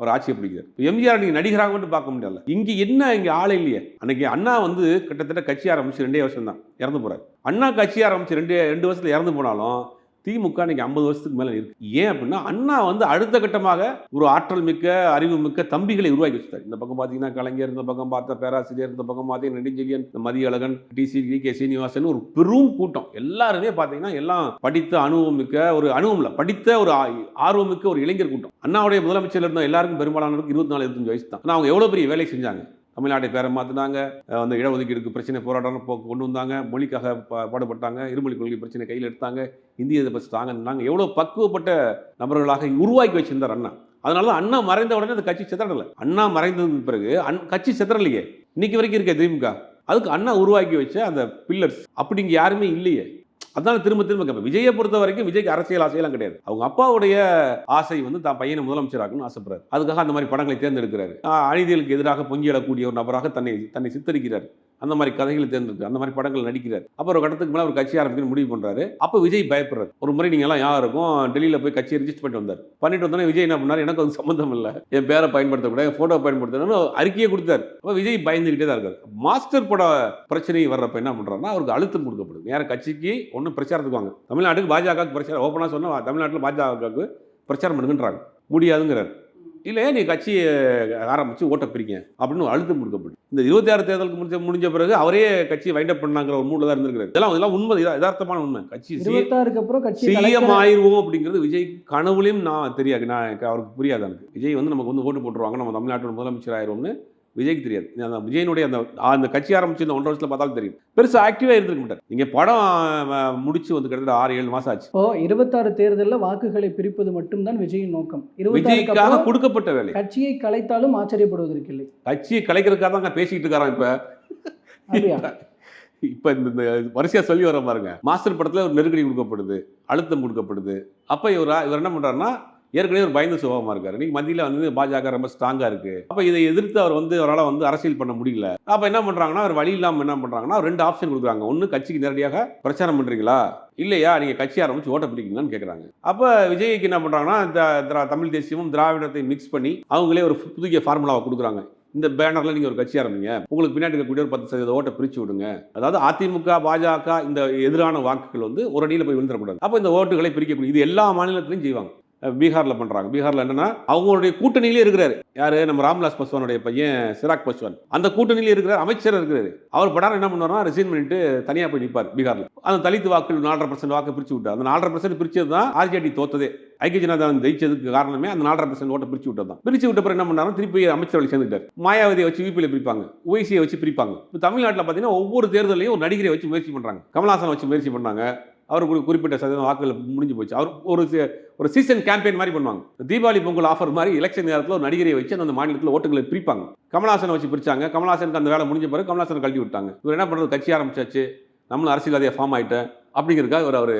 அவர் ஆட்சியை பிடிக்கிறார் இப்போ எம்ஜிஆர் நீங்கள் நடிகராக மட்டும் பார்க்க முடியல. இங்கே என்ன இங்கே ஆள் இல்லையே. அன்னைக்கு அண்ணா வந்து கிட்டத்தட்ட கட்சி ஆரம்பித்து ரெண்டே வருஷம் தான் இறந்து போகிறார் அண்ணா கட்சி ஆரம்பித்து ரெண்டு ரெண்டு வருஷத்துல இறந்து போனாலும் திமுக இன்னைக்கு ஐம்பது வருஷத்துக்கு மேலே இருக்கு. ஏன் அப்படின்னா அண்ணா வந்து அடுத்த கட்டமாக ஒரு ஆற்றல் மிக்க அறிவு மிக்க தம்பிகளை உருவாக்கி வச்சுட்டார். இந்த பக்கம் பார்த்தீங்கன்னா கலைஞர் இந்த பக்கம் பார்த்த பேராசிரியர் இந்த பக்கம் பார்த்தீங்கன்னா நெடுஞ்செழியன் இந்த மதியழகன் டிசி டி கே சீனிவாசன் ஒரு பெரும் கூட்டம். எல்லாருமே பார்த்தீங்கன்னா எல்லாம் படித்த அனுபவம் மிக்க ஒரு அனுபவம் இல்லை படித்த ஒரு ஆ- ஆர்வம் மிக்க ஒரு இளைஞர் கூட்டம். அண்ணாவுடைய முதலமைச்சர் இருந்த எல்லாருக்கும் பெரும்பாலானவருக்கு இருபத்தி நாலு இருபத்தஞ்சு வயசு தான். ஆனால் அவங்க எவ்வளோ பெரிய வேலை செஞ்சாங்க? தமிழ்நாட்டை பேரை மாற்றினாங்க அந்த இடஒதுக்கீடுக்கு பிரச்சனை போராட்டம் போ- கொண்டு வந்தாங்க. மொழிக்காக பா- பாடுபட்டாங்க. இருமொழி கொள்கை பிரச்சனை கையில் எடுத்தாங்க. இந்திய பற்றி தாங்கன்னாங்க எவ்வளோ பக்குவப்பட்ட நபர்களாக உருவாக்கி வச்சிருந்தார் அண்ணா. அதனால தான் அண்ணா மறைந்த உடனே அந்த கட்சி சிதறல. அண்ணா மறைந்ததுக்கு பிறகு அன் கட்சி சிதறலையே. இன்னைக்கு வரைக்கும் இருக்க திமுக. அதுக்கு அண்ணா உருவாக்கி வச்ச அந்த பில்லர்ஸ். அப்படி இங்கே யாருமே இல்லையே. அதனால திரும்ப திரும்ப கேட்பேன் விஜயை பொறுத்த வரைக்கும் விஜய்க்கு அரசியல் ஆசையெல்லாம் கிடையாது. அவங்க அப்பாவுடைய ஆசை வந்து தான் பையனை முதலமைச்சராகணும்னு ஆசைப்படுறாரு. அதுக்காக அந்த மாதிரி படங்களை தேர்ந்தெடுக்கிறாரு. ஆஹ் அநீதிகளுக்கு எதிராக பொங்கி எழக்கூடிய ஒரு நபராக தன்னை தன்னை சித்தரிக்கிறார். அந்த மாதிரி கதைகளை தேர்ந்தெடுத்து அந்த மாதிரி படங்கள் நடிக்கிறார். அப்புறம் ஒரு கட்டத்துக்கு மேலே ஒரு கட்சி ஆரம்பிக்கணும் முடிவு பண்ணுறாரு அப்போ விஜய் பயப்படுறாரு. ஒரு முறை நீங்கள் எல்லாம் யாருக்கும் டெல்லியில் போய் கட்சியை ரிஜிஸ்டர் பண்ணிட்டு வந்தார். பண்ணிட்டு வந்தோடனே விஜய் என்ன பண்ணார்? எனக்கு அது சம்மந்தம் இல்லை. என் பேரை பயன்படுத்தக்கூடாது ஃபோட்டோ பயன்படுத்தணும்னு அறிக்கையை கொடுத்தாரு. அப்போ விஜய் பயந்துக்கிட்டே தான் இருக்கார். மாஸ்டர் பட பிரச்சனை வர்றப்ப என்ன பண்ணுறாருன்னா அவருக்கு அழுத்தம் கொடுக்கப்படுது. நேர கட்சிக்கு ஒன்றும் பிரச்சாரத்துக்கு வாங்க. தமிழ்நாட்டுக்கு பாஜகவுக்கு பிரச்சாரம் ஓப்பனாக சொன்னால் தமிழ்நாட்டில் பாஜகவுக்கு பிரச்சாரம் பண்ணுங்கன்றாங்க. முடியாதுங்கிறார். இல்லை நீ கட்சியை ஆரம்பிச்சு ஓட்ட பிரிங்க அப்படின்னு அழுத்தம் கொடுக்கப்படும் இந்த இருபத்தி ஆறு தேர்தலுக்கு முடிஞ்ச முடிஞ்ச பிறகு அவரே கட்சியை வைண்டப் பண்ணாங்கிற ஒரு மூடில் தான் இருந்திருக்காரு இதெல்லாம் இதெல்லாம் உண்மை யதார்த்தமான உண்மை. கட்சி அப்புறம் கட்சி சிஎம் ஆயிருவோம் அப்படிங்கிறது விஜய் கனவுலையும் நான் தெரியாது. நான் அவருக்கு புரியாது எனக்கு. விஜய் வந்து நமக்கு வந்து ஓட்டு போட்டுருவாங்க. நம்ம தமிழ்நாட்டோட முதலமைச்சர் ஆயிருவோம்னு விஜய்க்கு தெரியாது. அந்த விஜயனுடைய அந்த அந்த கட்சி ஆரம்பிச்சு இந்த ஒன்றரை வருஷத்துல பார்த்தாலும் தெரியும். பெருசா ஆக்டிவா இருந்திருக்க மாட்டார். நீங்க படம் முடிச்சு வந்து கிட்டத்தட்ட ஆறு ஏழு மாசம் ஆச்சு. இப்போ இருபத்தாறு தேர்தலில் வாக்குகளை பிரிப்பது மட்டும்தான் விஜயின் நோக்கம். விஜய்க்காக கொடுக்கப்பட்ட வேலை. கட்சியை கலைத்தாலும் ஆச்சரியப்படுவதற்கில்லை கட்சியை கலைக்கிறதுக்காக தான் பேசிக்கிட்டு இருக்காராம் இப்ப. இப்ப இந்த இந்த வரிசையா சொல்லி வர பாருங்க. மாஸ்டர் படத்துல ஒரு நெருக்கடி கொடுக்கப்படுது அழுத்தம் கொடுக்கப்படுது. அப்ப இவர் இவர் என்ன பண்றாருன்னா ஏற்கனவே ஒரு பயந்த சுபாவமா இருக்காரு. இன்னைக்கு மத்தியில் வந்து பாஜக ரொம்ப ஸ்ட்ராங்காக இருக்குது அப்போ இதை எதிர்த்து அவர் வந்து அவரால் வந்து அரசியல் பண்ண முடியல. அப்போ என்ன பண்ணுறாங்கன்னா அவர் வழி இல்லாமல் என்ன பண்ணுறாங்கன்னா ரெண்டு ஆப்ஷன் கொடுக்குறாங்க. ஒன்று கட்சிக்கு நேரடியாக பிரச்சாரம் பண்ணுறீங்களா இல்லையா? நீங்கள் கட்சி ஆரம்பிச்சு ஓட்ட பிடிக்கீங்களான்னு கேட்குறாங்க அப்போ விஜய்க்கு என்ன பண்ணுறாங்கன்னா இந்த திரா- தமிழ் தேசியமும் திராவிடத்தை மிக்ஸ் பண்ணி அவங்களே ஒரு புதிய ஃபார்முலாவை கொடுக்குறாங்க. இந்த பேனரில் நீங்கள் ஒரு கட்சி ஆரம்பிங்க. உங்களுக்கு பின்னாடி இருக்கக்கூடிய ஒரு பத்து சதவீத ஓட்டை பிரித்து விடுங்க. அதாவது அதிமுக பாஜக இந்த எதிரான வாக்குகள் வந்து ஒரு அடியில் போய் விழுந்துடக்கூடாது. அப்போ இந்த ஓட்டுகளை பிரிக்கக்கூடிய இது எல்லா மாநிலத்திலையும் செய்வாங்க. பீகாரில் பண்ணுறாங்க பீகாரில் என்னன்னா அவங்களுடைய கூட்டணியிலே இருக்கிறாரு. யார்? நம்ம ராம்விலாஸ் பாஸ்வானுடைய பையன் சிராக் பாஸ்வான். அந்த கூட்டணியிலே இருக்கிறார் அமைச்சர் இருக்கிறாரு. அவர் படம் என்ன பண்ணுவார்னா ரிசைன் பண்ணிட்டு தனியாக போய் நிற்பார் பீகாரில். அந்த தலித்து வாக்கு நாலரை பர்சன்ட் வாக்கு பிரித்து விட்டார். அந்த நாலரை பர்சன்ட் பிரிச்சது தான் ஆர்ஜேடி தோத்ததே. ஐக்கிய ஜனதா ஜெயிச்சதுக்கு காரணமே அந்த நாலரை பர்சன்ட் ஓட்டை பிரிச்சு விட்டது தான் பிரிச்சு விட்ட பிறகு என்ன பண்ணாலும் திருப்பி அமைச்சரவை சேர்ந்துட்டார். மாயாவதியை வச்சு விபியில் பிரிப்பாங்க. ஓய்சியை வச்சு பிரிப்பாங்க. இப்போ தமிழ்நாட்டில் பார்த்தீங்கன்னா ஒவ்வொரு தேர்தலையும் ஒரு நடிகரை வச்சு முயற்சி பண்ணுறாங்க கமலாசன் வச்சு முயற்சி பண்ணாங்க. அவர் குறிப்பிட்ட சதவீதம் வாக்குகள் முடிஞ்சு போச்சு. அவர் ஒரு ஒரு சீசன் கேம்பெயின் மாதிரி பண்ணுவாங்க. தீபாவளி பொங்கல் ஆஃபர் மாதிரி எலெக்ஷன் நேரத்தில் ஒரு நடிகரை வச்சு அந்த மாநிலத்தில் ஓட்டுகளை பிரிப்பாங்க. கமலாசனை வச்சு பிரிச்சாங்க. கமலாசனுக்கு அந்த வேலை முடிஞ்ச பிறகு கமலாசனை கழட்டி விட்டாங்க. இவர் என்ன பண்ணுறது கட்சி ஆரம்பிச்சாச்சு. நம்மளும் அரசியல்வாதியாக ஃபார்ம் ஆகிட்டேன் அப்படிங்கிறதுக்காக இவர் அவர்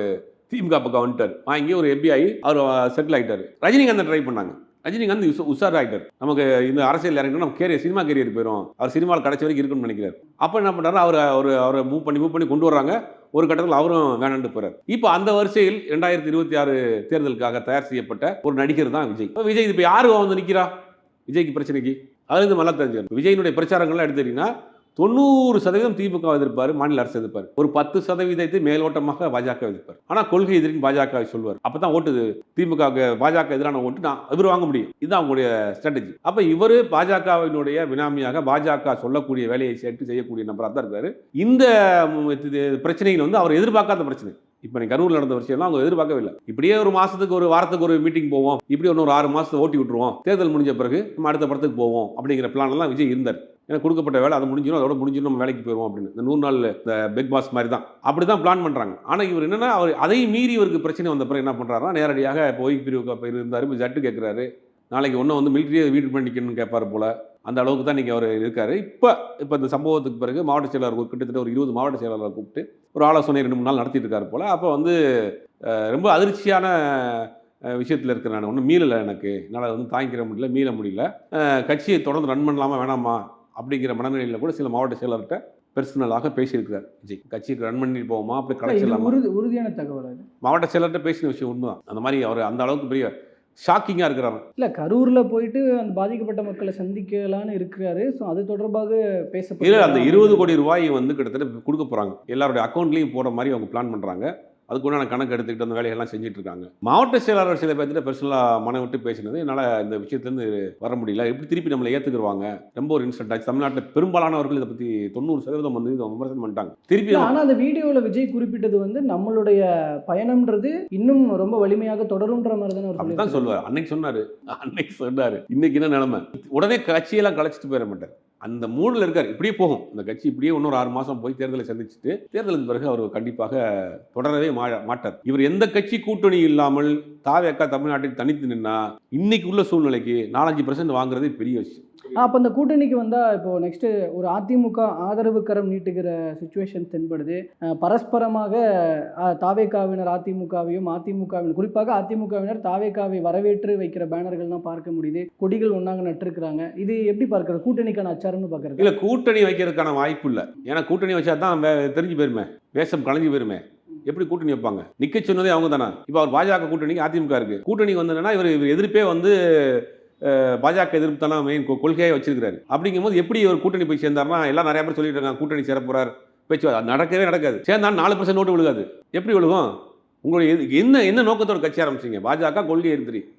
திமுக பக்கம் வந்துட்டார். வாங்கி ஒரு எம்பிஐ அவர் செட்டில் ஆகிட்டார் ரஜினிகாந்த் ட்ரை பண்ணாங்க. ரஜினிகாந்த் வந்து உஷார் ஆயிட்டார். நமக்கு இந்த அரசியல் இறங்கினா நம்ம கேரியர் சினிமா கேரியர் போயிடும் அவர் சினிமாவில் கடைசி வரைக்கும் இருக்குன்னு நினைக்கிறார். அப்போ என்ன பண்ணுறாரு அவர் அவர் அவரை மூவ் பண்ணி மூவ் பண்ணி கொண்டு வர்றாங்க. ஒரு கட்டத்தில் அவரும் வேணான்ட்டு போறார். இப்போ அந்த வரிசையில் ரெண்டாயிரத்தி இருபத்தி ஆறு தேர்தலுக்காக தயார் செய்யப்பட்ட ஒரு நடிகர் தான் விஜய். இப்போ விஜய் இப்போ யாரு வந்து நிற்கிறா விஜய்க்கு பிரச்சனைக்கு? அதுலேருந்து நல்லா தெரிஞ்சுக்கணும் விஜயினுடைய பிரச்சாரங்கள்லாம் எடுத்துக்கிட்டிங்கன்னா தொண்ணூறு சதவீதம் திமுக எதிர்ப்பார் மாநில அரசு எதிர்ப்பார். ஒரு பத்து சதவீதத்தை மேலோட்டமாக பாஜக எதிர்ப்பார். ஆனால் கொள்கை எதிரின் பாஜக சொல்வார். அப்போ தான் ஓட்டு திமுக பாஜக எதிரான ஓட்டு நான் இவர் வாங்க முடியும். இதுதான் அவங்களுடைய ஸ்ட்ராட்டஜி அப்போ இவர் பாஜகவினுடைய வினாமியாக பாஜக சொல்லக்கூடிய வேலையை சேர்த்து செய்யக்கூடிய நபராக தான் இருக்காரு. இந்த பிரச்சனையில் இது வந்து அவர் எதிர்பார்க்காத பிரச்சனை. இப்போ நீ கரூரில் நடந்த விஷயம்லாம் அவங்க எதிர்பார்க்கவே இல்லை. இப்படியே ஒரு மாதத்துக்கு ஒரு வாரத்துக்கு ஒரு மீட்டிங் போவோம். இப்படி ஒன்று ஒரு ஆறு மாதத்தை ஓட்டி விட்டுருவோம். தேர்தல் முடிஞ்ச பிறகு நம்ம அடுத்த படத்துக்கு போவோம் அப்படிங்கிற பிளான்லாம் விஜய் இருந்தார். ஏன்னா கொடுக்கப்பட்ட வேலை அது முடிஞ்சிடும் அதோட முடிஞ்சிடும் நம்ம வேலைக்கு போயிடுவோம் அப்படின்னு. இந்த நூறு நாள் இந்த பிக் பாஸ் மாதிரி தான் அப்படி தான் பிளான் பண்ணுறாங்க ஆனால் இவர் என்னென்னா அவர் அதையும் மீறி இவருக்கு பிரச்சனை வந்த பிறகு என்ன பண்ணுறாருன்னா நேரடியாக இப்போ ஓய்வு பிரிவு போய் இருந்தார் இப்போ ஜட்டு கேட்குறாரு நாளைக்கு ஒன்றும் வந்து மிலிட்டரியை வீடு பண்ணிக்கணும்னு கேட்பார் போல். அந்த அளவுக்கு தான் நீங்கள் அவர் இருக்காரு. இப்போ இப்போ இந்த சம்பவத்துக்கு பிறகு மாவட்ட செயலாளர் கிட்டத்தட்ட ஒரு இருபது மாவட்ட செயலாளரை கூப்பிட்டு ஒரு ஆலோசனை ரெண்டு மூணு நாள் நடத்திட்டு இருக்காரு போல. அப்போ வந்து ரொம்ப அதிர்ச்சியான விஷயத்தில் இருக்கிற நான். ஒன்றும் மீளலை எனக்கு. என்னால் வந்து தாங்கிக்கிற முடியல மீள முடியல. கட்சியை தொடர்ந்து ரன் பண்ணலாமா வேணாமா அப்படிங்கிற மனநிலையில் கூட சில மாவட்ட செயலர்கிட்ட பர்சனலாக பேசியிருக்கிறார் விஜய். கட்சிக்கு ரன் பண்ணி போவோமா அப்படி கலைச்சிடலாமா? உறுதி உறுதியான தகவல் மாவட்ட செயலர்கிட்ட பேசின விஷயம் உண்மைதான். அந்த மாதிரி அவர் அந்த அளவுக்கு பெரிய ஷாக்கிங்காக இருக்கிறாரு இல்ல கரூர்ல போயிட்டு அந்த பாதிக்கப்பட்ட மக்களை சந்திக்கலான்னு இருக்கிறாரு. ஸோ அது தொடர்பாக இல்லை பேசப்பட்டு அந்த இருபது கோடி ரூபாய் வந்து கிட்டத்தட்ட கொடுக்க போகிறாங்க எல்லாருடைய அக்கௌண்ட்லேயும் போகிற மாதிரி அவங்க பிளான் பண்ணுறாங்க அதுக்குண்டான கணக்கு எடுத்துக்கிட்டு அந்த வேலையெல்லாம் செஞ்சுட்டு இருக்காங்க மாவட்ட செயலாளர் சில பேர்த்திட்ட பர்சனலாக மனம் விட்டு பேசினது என்னால் இந்த விஷயத்துலேருந்து வர முடியல. எப்படி திருப்பி நம்மளை ஏற்றுக்குருவாங்க ரொம்ப ஒரு இன்சிடென்ட் ஆச்சு. தமிழ்நாட்டில் பெரும்பாலானவர்கள் இதை பற்றி தொண்ணூறு சதவீதம் வந்து இதை விமர்சனம் பண்ணிட்டாங்க. திருப்பி இல்ல, ஆனா அந்த வீடியோல விஜய் குறிப்பிட்டது வந்து நம்மளுடைய பயணம்ன்றது இன்னும் ரொம்ப வலிமையாக தொடரும்ன்ற மாதிரி தானே அப்படிதான். சொல்லுவார். அன்னைக்கு சொன்னாரு. அன்னைக்கு சொன்னாரு. இன்னைக்கு என்ன நிலைமை? உடனே கட்சியெல்லாம் கலைச்சிட்டு போயிட மாட்டார். அந்த மூடில் இருக்கார். இப்படியே போகும். அந்த கட்சி இப்படியே இன்னொரு ஆறு மாசம் போய் தேர்தலை சந்திச்சுட்டு தேர்தலுக்கு பிறகு அவர் கண்டிப்பாக தொடரவே மா மாட்டார். இவர் எந்த கட்சி கூட்டணி இல்லாமல் தாவேக்கா தமிழ்நாட்டில் தனித்து நின்னா இன்னைக்கு உள்ள சூழ்நிலைக்கு நாலஞ்சு பர்சன்ட் வாங்குறதே பெரிய விஷயம். அப்போ அந்த கூட்டணிக்கு வந்தால் இப்போ நெக்ஸ்ட்டு ஒரு அதிமுக ஆதரவு கரம் நீட்டுகிற சுச்சுவேஷன் தென்படுது. பரஸ்பரமாக தாவேக்காவினர் தாவேகாவினர் அதிமுகவையும் அதிமுகவினர் குறிப்பாக அதிமுகவினர் தாவேகாவை வரவேற்று வைக்கிற பேனர்கள்லாம் பார்க்க முடியுது. கொடிகள் ஒன்றாங்க நட்டிருக்கிறாங்க. இது எப்படி பார்க்கறது? கூட்டணிக்கான அச்சாரம்னு பார்க்குறது. இல்லை கூட்டணி வைக்கிறதுக்கான வாய்ப்பு இல்லை. ஏன்னா கூட்டணி வச்சா தான் தெரிஞ்சு போயிருமே. வேஷம் கலைஞ்சு போயிருமே. எப்படி கூட்டணி வைப்பாங்க? நிக்க சொன்னதே அவங்க தானே? இப்போ அவர் பாஜக கூட்டணிக்கு அதிமுக இருக்கு. கூட்டணி வந்ததுன்னா இவர் இவர் எதிர்ப்பே வந்து பாஜக எதிர்ப்பு தானே மெயின் கொள்கையாக வச்சிருக்கிறாரு. அப்படிங்கும்போது எப்படி ஒரு கூட்டணி போய் சேர்ந்தார்னா எல்லாம் நிறைய பேர் சொல்லிட்டு இருக்காங்க கூட்டணி சேர போறார் பேச்சு நடக்கவே நடக்காது. சேர்ந்தாலும் நாலு பர்சன்ட் நோட்டு விழுகாது. எப்படி விழுகும்? உங்களுடைய எது- என்ன என்ன நோக்கத்தோட கட்சி ஆரம்பிச்சீங்க? பாஜக கொள்கை எதிரி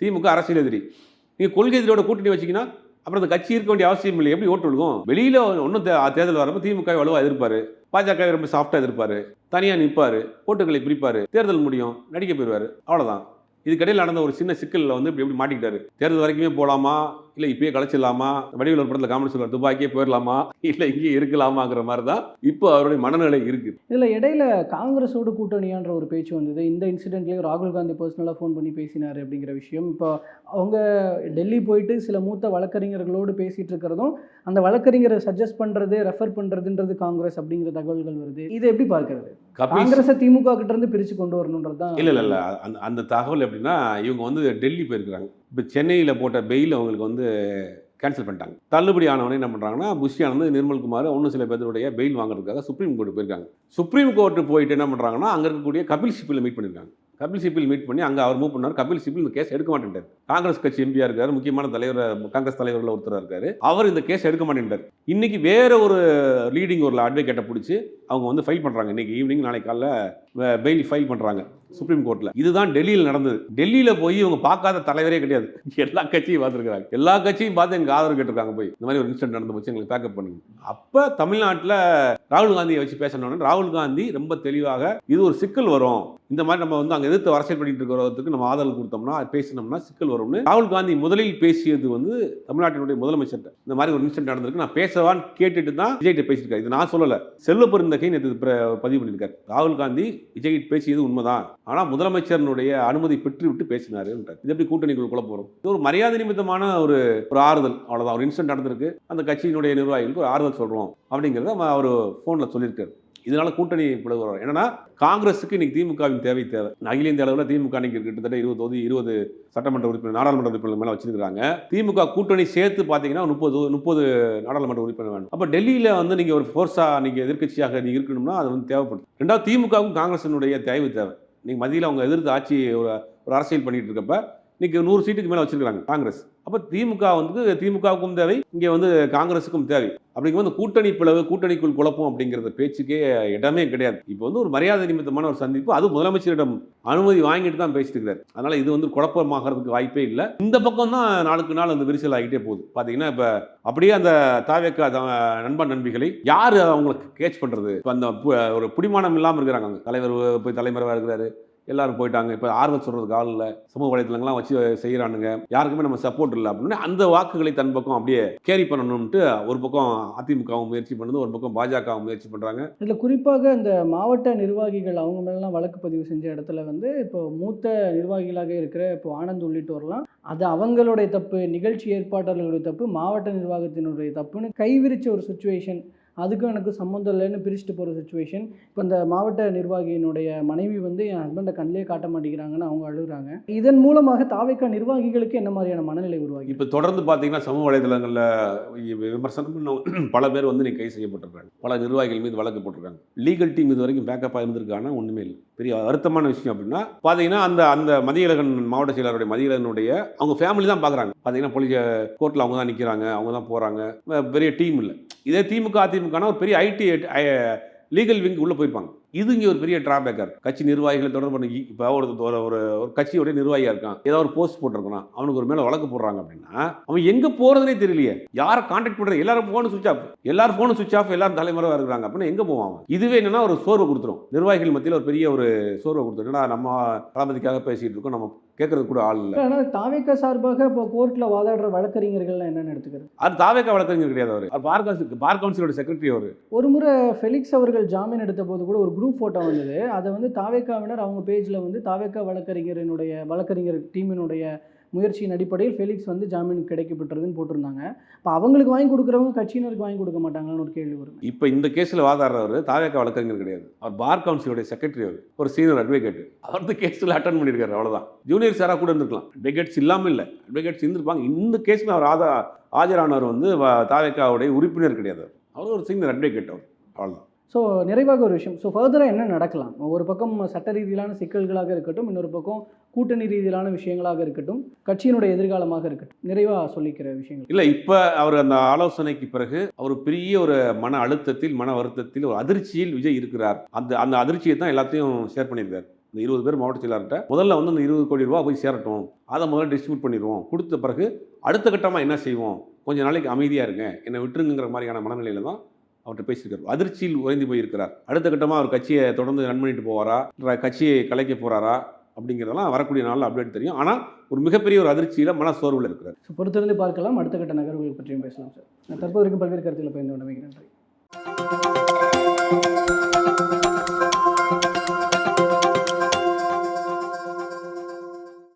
திமுக அரசியல் எதிரி. நீங்கள் கொள்கை எதிரியோட கூட்டணி வச்சிங்கன்னா அப்புறம் அந்த கட்சி இருக்க வேண்டிய அவசியம் இல்லை. எப்படி ஓட்டு விழுகும்? வெளியில ஒன்றும் தேர்தல் வரப்போ திமுக வலுவாக எதிர்ப்பார். பாஜக ரொம்ப சாஃப்டாக எதிர்ப்பார். தனியாக நிற்பாரு ஓட்டுகளை பிரிப்பார். தேர்தல் முடியும். நடிக்க போயிடுவார் அவ்வளோதான் இதுக்கடையில் நடந்த ஒரு சின்ன சிக்கலில் வந்து இப்படி எப்படி மாட்டிக்கிட்டாரு. தேர்தல் வரைக்குமே போகலாமா இல்லை இப்பயே கலைச்சிடலாமா? வடிவில் ஒரு படத்தில் காமெடி சொல்லுவார் துபாய்க்கே போயிடலாமா இல்லை இங்கே இருக்கலாமாங்கிற மாதிரி தான் இப்போ அவருடைய மனநிலை இருக்கு. இதில் இடையில காங்கிரஸோட கூட்டணியான்ற ஒரு பேச்சு வந்தது. இந்த இன்சிடென்ட்லேயே ராகுல் காந்தி பர்சனலாக ஃபோன் பண்ணி பேசினார் அப்படிங்கிற விஷயம். இப்போ அவங்க டெல்லி போயிட்டு சில மூத்த வழக்கறிஞர்களோடு பேசிட்டு இருக்கிறதும் அந்த வழக்கறிஞரை சஜஸ்ட் பண்ணுறது ரெஃபர் பண்ணுறதுன்றது காங்கிரஸ் அப்படிங்கிற தகவல்கள் வருது. இதை எப்படி பார்க்கறது? காங்கிரஸை திமுக கிட்ட இருந்து பிரித்து கொண்டு வரணுன்றது தான் இல்லை இல்லை அந்த தகவல் எப்படின்னா இவங்க வந்து டெல்லி போயிருக்கிறாங்க. இப்போ சென்னையில் போட்ட பெயில் அவங்களுக்கு வந்து கேன்சல் பண்ணிட்டாங்க. தள்ளுபடி ஆனவனே என்ன பண்ணுறாங்கன்னா புஷி ஆனந்த் நிர்மல்குமார் ஒன்று சில பேருடைய பெயில் வாங்குறதுக்காக சுப்ரீம் கோர்ட்டு போயிருக்காங்க. சுப்ரீம் கோர்ட்டு போயிட்டு என்ன பண்ணுறாங்கன்னா அங்கே இருக்கக்கூடிய கபில் சிப்பில் மீட் பண்ணியிருக்காங்க கபில் சிப்பில் மீட் பண்ணி அங்கே அவர் மூவ் பண்ணார். கபில் சிப்பில் இந்த கேஸ் எடுக்க மாட்டேன்ட்டார். காங்கிரஸ் கட்சி எம்பியாக இருக்காரு முக்கியமான தலைவர் காங்கிரஸ் தலைவரில் ஒருத்தராக இருக்காரு. அவர் இந்த கேஸ் எடுக்க மாட்டேன்ட்டார் இன்னைக்கு வேற ஒரு லீடிங் ஒரு அட்வொகேட்டை பிடிச்சி அவங்க வந்து ஃபைல் பண்ணுறாங்க இன்னைக்கு ஈவினிங் நாளைக்கு காலைல பெயில் ஃபைல் பண்ணுறாங்க சுப்ரீம் கோர்ட்டில் இதுதான் டெல்லியில் நடந்தது. டெல்லியில் போய் இவங்க பார்க்காத தலைவரே கிடையாது. எல்லா கட்சியும் பார்த்துருக்காங்க எல்லா கட்சியும் பார்த்து எங்கள் ஆதரவு கேட்டிருக்காங்க போய். இந்த மாதிரி ஒரு இன்சிடென்ட் நடந்து போச்சு எங்களுக்கு பேக்கப் பண்ணுங்க. அப்போ தமிழ்நாட்டில் ராகுல் காந்தியை வச்சு பேசணும்னு ராகுல் காந்தி ரொம்ப தெளிவாக இது ஒரு சிக்கல் வரும். இந்த மாதிரி நம்ம வந்து அங்கே எதிர்த்து அரசியல் பண்ணிட்டு இருக்கிறதுக்கு நம்ம ஆதரவு கொடுத்தோம்னா பேசினோம்னா சிக்கல் வரும்னு ராகுல் காந்தி முதலில் பேசியது வந்து தமிழ்நாட்டினுடைய முதலமைச்சர் இந்த மாதிரி ஒரு இன்சிடென்ட் நடந்திருக்கு. நான் பேசவான்னு கேட்டுட்டு தான் விஜய்கிட்ட பேசியிருக்காரு. இது நான் சொல்லலை. செல்வ பெருந்தகை நேற்று பதிவு பண்ணியிருக்காரு. ராகுல் காந்தி விஜய் பேசியது உண்மைதான். ஆனால் முதலமைச்சரினுடைய அனுமதி பெற்று விட்டு பேசினாரு இது எப்படி கூட்டணிக்குள் குழப்ப வரும் இது ஒரு மரியாதை நிமித்தமான ஒரு ஒரு ஆறுதல். அவ்வளோதான் ஒரு இன்சிடென்ட் நடந்திருக்கு. அந்த கட்சியினுடைய நிர்வாகிகளுக்கு ஒரு ஆறுதல் சொல்கிறோம் அப்படிங்கிறத அவர் ஃபோனில் சொல்லியிருக்காரு. இதனால கூட்டணி பிளவுறோம் என்னன்னா காங்கிரஸுக்கு இன்னைக்கு திமுகவின் தேவை தேவை. அகில இந்திய அளவில் திமுக இன்னைக்கு கிட்டத்தட்ட இருபது தொகுதி இருபது சட்டமன்ற உறுப்பினர் நாடாளுமன்ற உறுப்பினர் மேலே வச்சிருக்காங்க திமுக கூட்டணி சேர்த்து பார்த்தீங்கன்னா முப்பது முப்பது நாடாளுமன்ற உறுப்பினர் வேணும். அப்போ டெல்லியில் வந்து நீங்கள் ஒரு ஃபோர்ஸாக நீங்கள் எதிர்க்கட்சியாக நீங்கள் இருக்கணும்னா அது வந்து தேவைப்படும். ரெண்டாவது திமுகவுக்கும் காங்கிரஸினுடைய தேவை தேவை. நீங்கள் மதியில் அவங்க எதிர்த்து ஆட்சி ஒரு ஒரு அரசியல் பண்ணிகிட்டு இருக்கப்ப இன்னைக்கு நூறு சீட்டுக்கு மேலே வச்சிருக்காங்க காங்கிரஸ். அப்போ திமுக வந்து திமுகவுக்கும் தேவை இங்கே வந்து காங்கிரஸுக்கும் தேவை. அப்படிங்கும் போது கூட்டணி பிளவு கூட்டணிக்குள் குழப்பம் அப்படிங்கிறத பேச்சுக்கே இடமே கிடையாது. இப்போ வந்து ஒரு மரியாதை நிமித்தமான ஒரு சந்திப்பு அது முதலமைச்சரிடம் அனுமதி வாங்கிட்டு தான் பேசிட்டு இருக்கிறார் அதனால இது வந்து குழப்பமாகிறதுக்கு வாய்ப்பே இல்லை. இந்த பக்கம் தான் நாளுக்கு நாள் அந்த விரிசல் ஆகிட்டே போகுது. பார்த்தீங்கன்னா இப்போ அப்படியே அந்த தாவேக்கா நண்பன் நண்பிகளை யார் அவங்களுக்கு கேட்ச் பண்ணுறது இப்போ அந்த பு- ஒரு பிடிமானம் இல்லாமல் இருக்கிறாங்க தலைவர் போய் தலைமறைவாக இருக்கிறாரு. எல்லாரும் போயிட்டாங்க. இப்போ ஆர்வம் சொல்கிறதுக்கு ஆள் இல்லை. சமூக வலைத்தளங்கள்லாம் வச்சு செய்கிறானுங்க யாருக்குமே நம்ம சப்போர்ட் இல்லை அப்படின்னு அந்த வாக்குகளை தன் பக்கம் அப்படியே கேரி பண்ணணும்ட்டு ஒரு பக்கம் அதிமுகவும் முயற்சி பண்ணுது ஒரு பக்கம் பாஜகவும் முயற்சி பண்ணுறாங்க இதில் குறிப்பாக இந்த மாவட்ட நிர்வாகிகள் அவங்க மேலாம் வழக்கு பதிவு செஞ்ச இடத்துல வந்து இப்போ மூத்த நிர்வாகிகளாக இருக்கிற இப்போ ஆனந்த் உள்ளிட்டோர்லாம் அது அவங்களுடைய தப்பு நிகழ்ச்சி ஏற்பாட்டாளர்களுடைய தப்பு மாவட்ட நிர்வாகத்தினுடைய தப்புன்னு கைவிரிச்ச ஒரு சுச்சுவேஷன் அதுக்கும் எனக்கு சம்மந்தம் இல்லைன்னு பிரிச்சுட்டு போகிற சுச்சுவேஷன் இப்போ இந்த மாவட்ட நிர்வாகியினுடைய மனைவி வந்து என் ஹஸ்பண்டை கண்ணிலே காட்ட மாட்டேங்கிறாங்கன்னு அவங்க அழுகுறாங்க. இதன் மூலமாக தாவைக்கா நிர்வாகிகளுக்கு என்ன மாதிரியான மனநிலை உருவாகி இப்போ தொடர்ந்து பார்த்தீங்கன்னா சமூக வலைதளங்களில் விமர்சனம் பல பேர் வந்து நீ கை செய்யப்பட்டிருக்காங்க. பல நிர்வாகிகள் மீது வழக்கு போட்டிருக்காங்க. லீகல் டீம் இது வரைக்கும் பேக்கப்பாக இருந்திருக்காங்கன்னா ஒன்றுமே இல்லை. பெரிய வருத்தமான விஷயம் அப்படின்னா பார்த்தீங்கன்னா அந்த அந்த மதியழகன் மாவட்ட செயலாளருடைய மதியழகனுடைய அவங்க ஃபேமிலி தான் பார்க்குறாங்க பார்த்தீங்கன்னா போலீஸ் கோர்ட்டில் அவங்க தான் நிற்கிறாங்க அவங்க தான் போகிறாங்க பெரிய டீம் இல்லை. இதே திமுக அதிமுகனா ஒரு பெரிய ஐடி லீகல் விங் உள்ளே போயிருப்பாங்க. இது இங்கே ஒரு பெரிய டிராபேக்கர் கட்சி நிர்வாகிகளை தொடர்பு பண்ணி இப்போ ஒரு ஒரு ஒரு கட்சியோடைய நிர்வாகியாக இருக்கான். ஏதாவது ஒரு போஸ்ட் போட்டிருக்கான் அவனுக்கு ஒரு மேலே வழக்கு போடுறாங்க அப்படின்னா அவன் எங்கே போகிறதுனே தெரியலையே. யாரை காண்டாக்ட் பண்ணுறது எல்லாரும் ஃபோனு சுவிச் ஆஃப் எல்லாரும் ஃபோனு சுவிச் ஆஃப் எல்லாரும் தலைமுறையாக இருக்கிறாங்க அப்படின்னா எங்கே போவான் இதுவே என்னன்னா ஒரு சோர்வை கொடுத்துரும். நிர்வாகிகள் மத்தியில் ஒரு பெரிய ஒரு சோர்வை கொடுத்துரும். நம்ம தளபதிக்காக பேசிகிட்டு இருக்கோம் நம்ம கேட்கறது கூட ஆள் இல்லை. ஆனால் தாவேக்கா சார்பாக இப்போ கோர்ட்டில் வாதாடுற வழக்கறிஞர்கள்லாம் என்னென்னு எடுத்துக்கிறது அது தாவேக்கா வழக்கறிஞர் கிடையாது அவர். அவர் பார் கவுன்சில் பார் கவுன்சிலோட செக்ரட்டரி அவர். ஒரு முறை ஃபெலிக்ஸ் அவர்கள் ஜாமீன் எடுத்த போது கூட ஒரு குரூப் ஃபோட்டோ வந்தது. அதை வந்து தாவேக்காவினர் அவங்க பேஜில் வந்து தாவேக்கா வழக்கறிஞரினுடைய வழக்கறிஞர் டீமினுடைய முயற்சியின் அடிப்படையில் ஃபெலிக்ஸ் வந்து ஜாமீன் கிடைக்கப்பட்டதுன்னு போட்டிருந்தாங்க. இப்போ அவங்களுக்கு வாங்கி கொடுக்குறவங்க கட்சியினருக்கு வாங்கி கொடுக்க மாட்டாங்கன்னு ஒரு கேள்வி வரும் இப்போ இந்த கேஸில் வாதாடுறவர் தாவேக்கா வழக்கறிஞர் கிடையாது. அவர் பார் கவுன்சிலுடைய செக்ரட்டரி அவர். ஒரு சீனியர் அட்வொகேட் அவர் வந்து கேஸில் அட்டன் பண்ணியிருக்காரு அவ்வளோதான் ஜூனியர் சாராக கூட இருந்திருக்கலாம். அட்வொகேட்ஸ் இல்லாமல் இல்லை. அட்வொகேட்ஸ் இருந்திருப்பாங்க. இந்த கேஸில் அவர் ஆதா ஆஜரானவர் வந்து வ- தாவேக்காவுடைய உறுப்பினர் கிடையாது அவர். ஒரு சீனியர் அட்வொகேட் அவர். அவ்வளோதான் ஸோ நிறைவாக ஒரு விஷயம். ஸோ ஃபர்தராக என்ன நடக்கலாம்? ஒரு பக்கம் சட்ட ரீதியிலான சிக்கல்களாக இருக்கட்டும் இன்னொரு பக்கம் கூட்டணி ரீதியிலான விஷயங்களாக இருக்கட்டும் கட்சியினுடைய எதிர்காலமாக இருக்கட்டும். நிறைவாக சொல்லிக்கிற விஷயங்கள். இல்லை இப்போ அவர் அந்த ஆலோசனைக்கு பிறகு அவர் பெரிய ஒரு மன அழுத்தத்தில் மன வருத்தத்தில் ஒரு அதிர்ச்சியில் விஜய் இருக்கிறார். அந்த அந்த அதிர்ச்சியை தான் எல்லாத்தையும் ஷேர் பண்ணியிருக்கார். இந்த இருபது பேர் மாவட்ட செயலாளர்கிட்ட முதல்ல வந்து அந்த இருபது கோடி ரூபா போய் சேரட்டும். அதை முதல்ல டிஸ்ட்ரிபியூட் பண்ணிடுவோம். கொடுத்த பிறகு அடுத்த கட்டமாக என்ன செய்வோம்? கொஞ்சம் நாளைக்கு அமைதியாக இருங்க. என்னை விட்டுருங்கிற மாதிரியான மனநிலையில் தான் அவர்கிட்ட பேசியிருக்காரு. அதிர்ச்சியில் உறைந்து போயிருக்கிறார். அடுத்த கட்டமாக அவர் கட்சியை தொடர்ந்து ரன் பண்ணிட்டு போவாரா? கட்சியை கலைக்க போறாரா? அப்படிங்கிறதெல்லாம் வரக்கூடிய நாளில் அப்டேட் தெரியும். ஆனால் ஒரு மிகப்பெரிய ஒரு அதிர்ச்சியில் மன சோர்வில் இருக்கிறார். ஸோ பொறுத்திருந்து பார்க்கலாம். அடுத்த கட்ட நகர்வுகள் பற்றியும் பேசலாம் சார் தற்போது இருக்கும் பல்வேறு கருத்துக்களை பயந்து கொண்டமைக்கு நன்றி.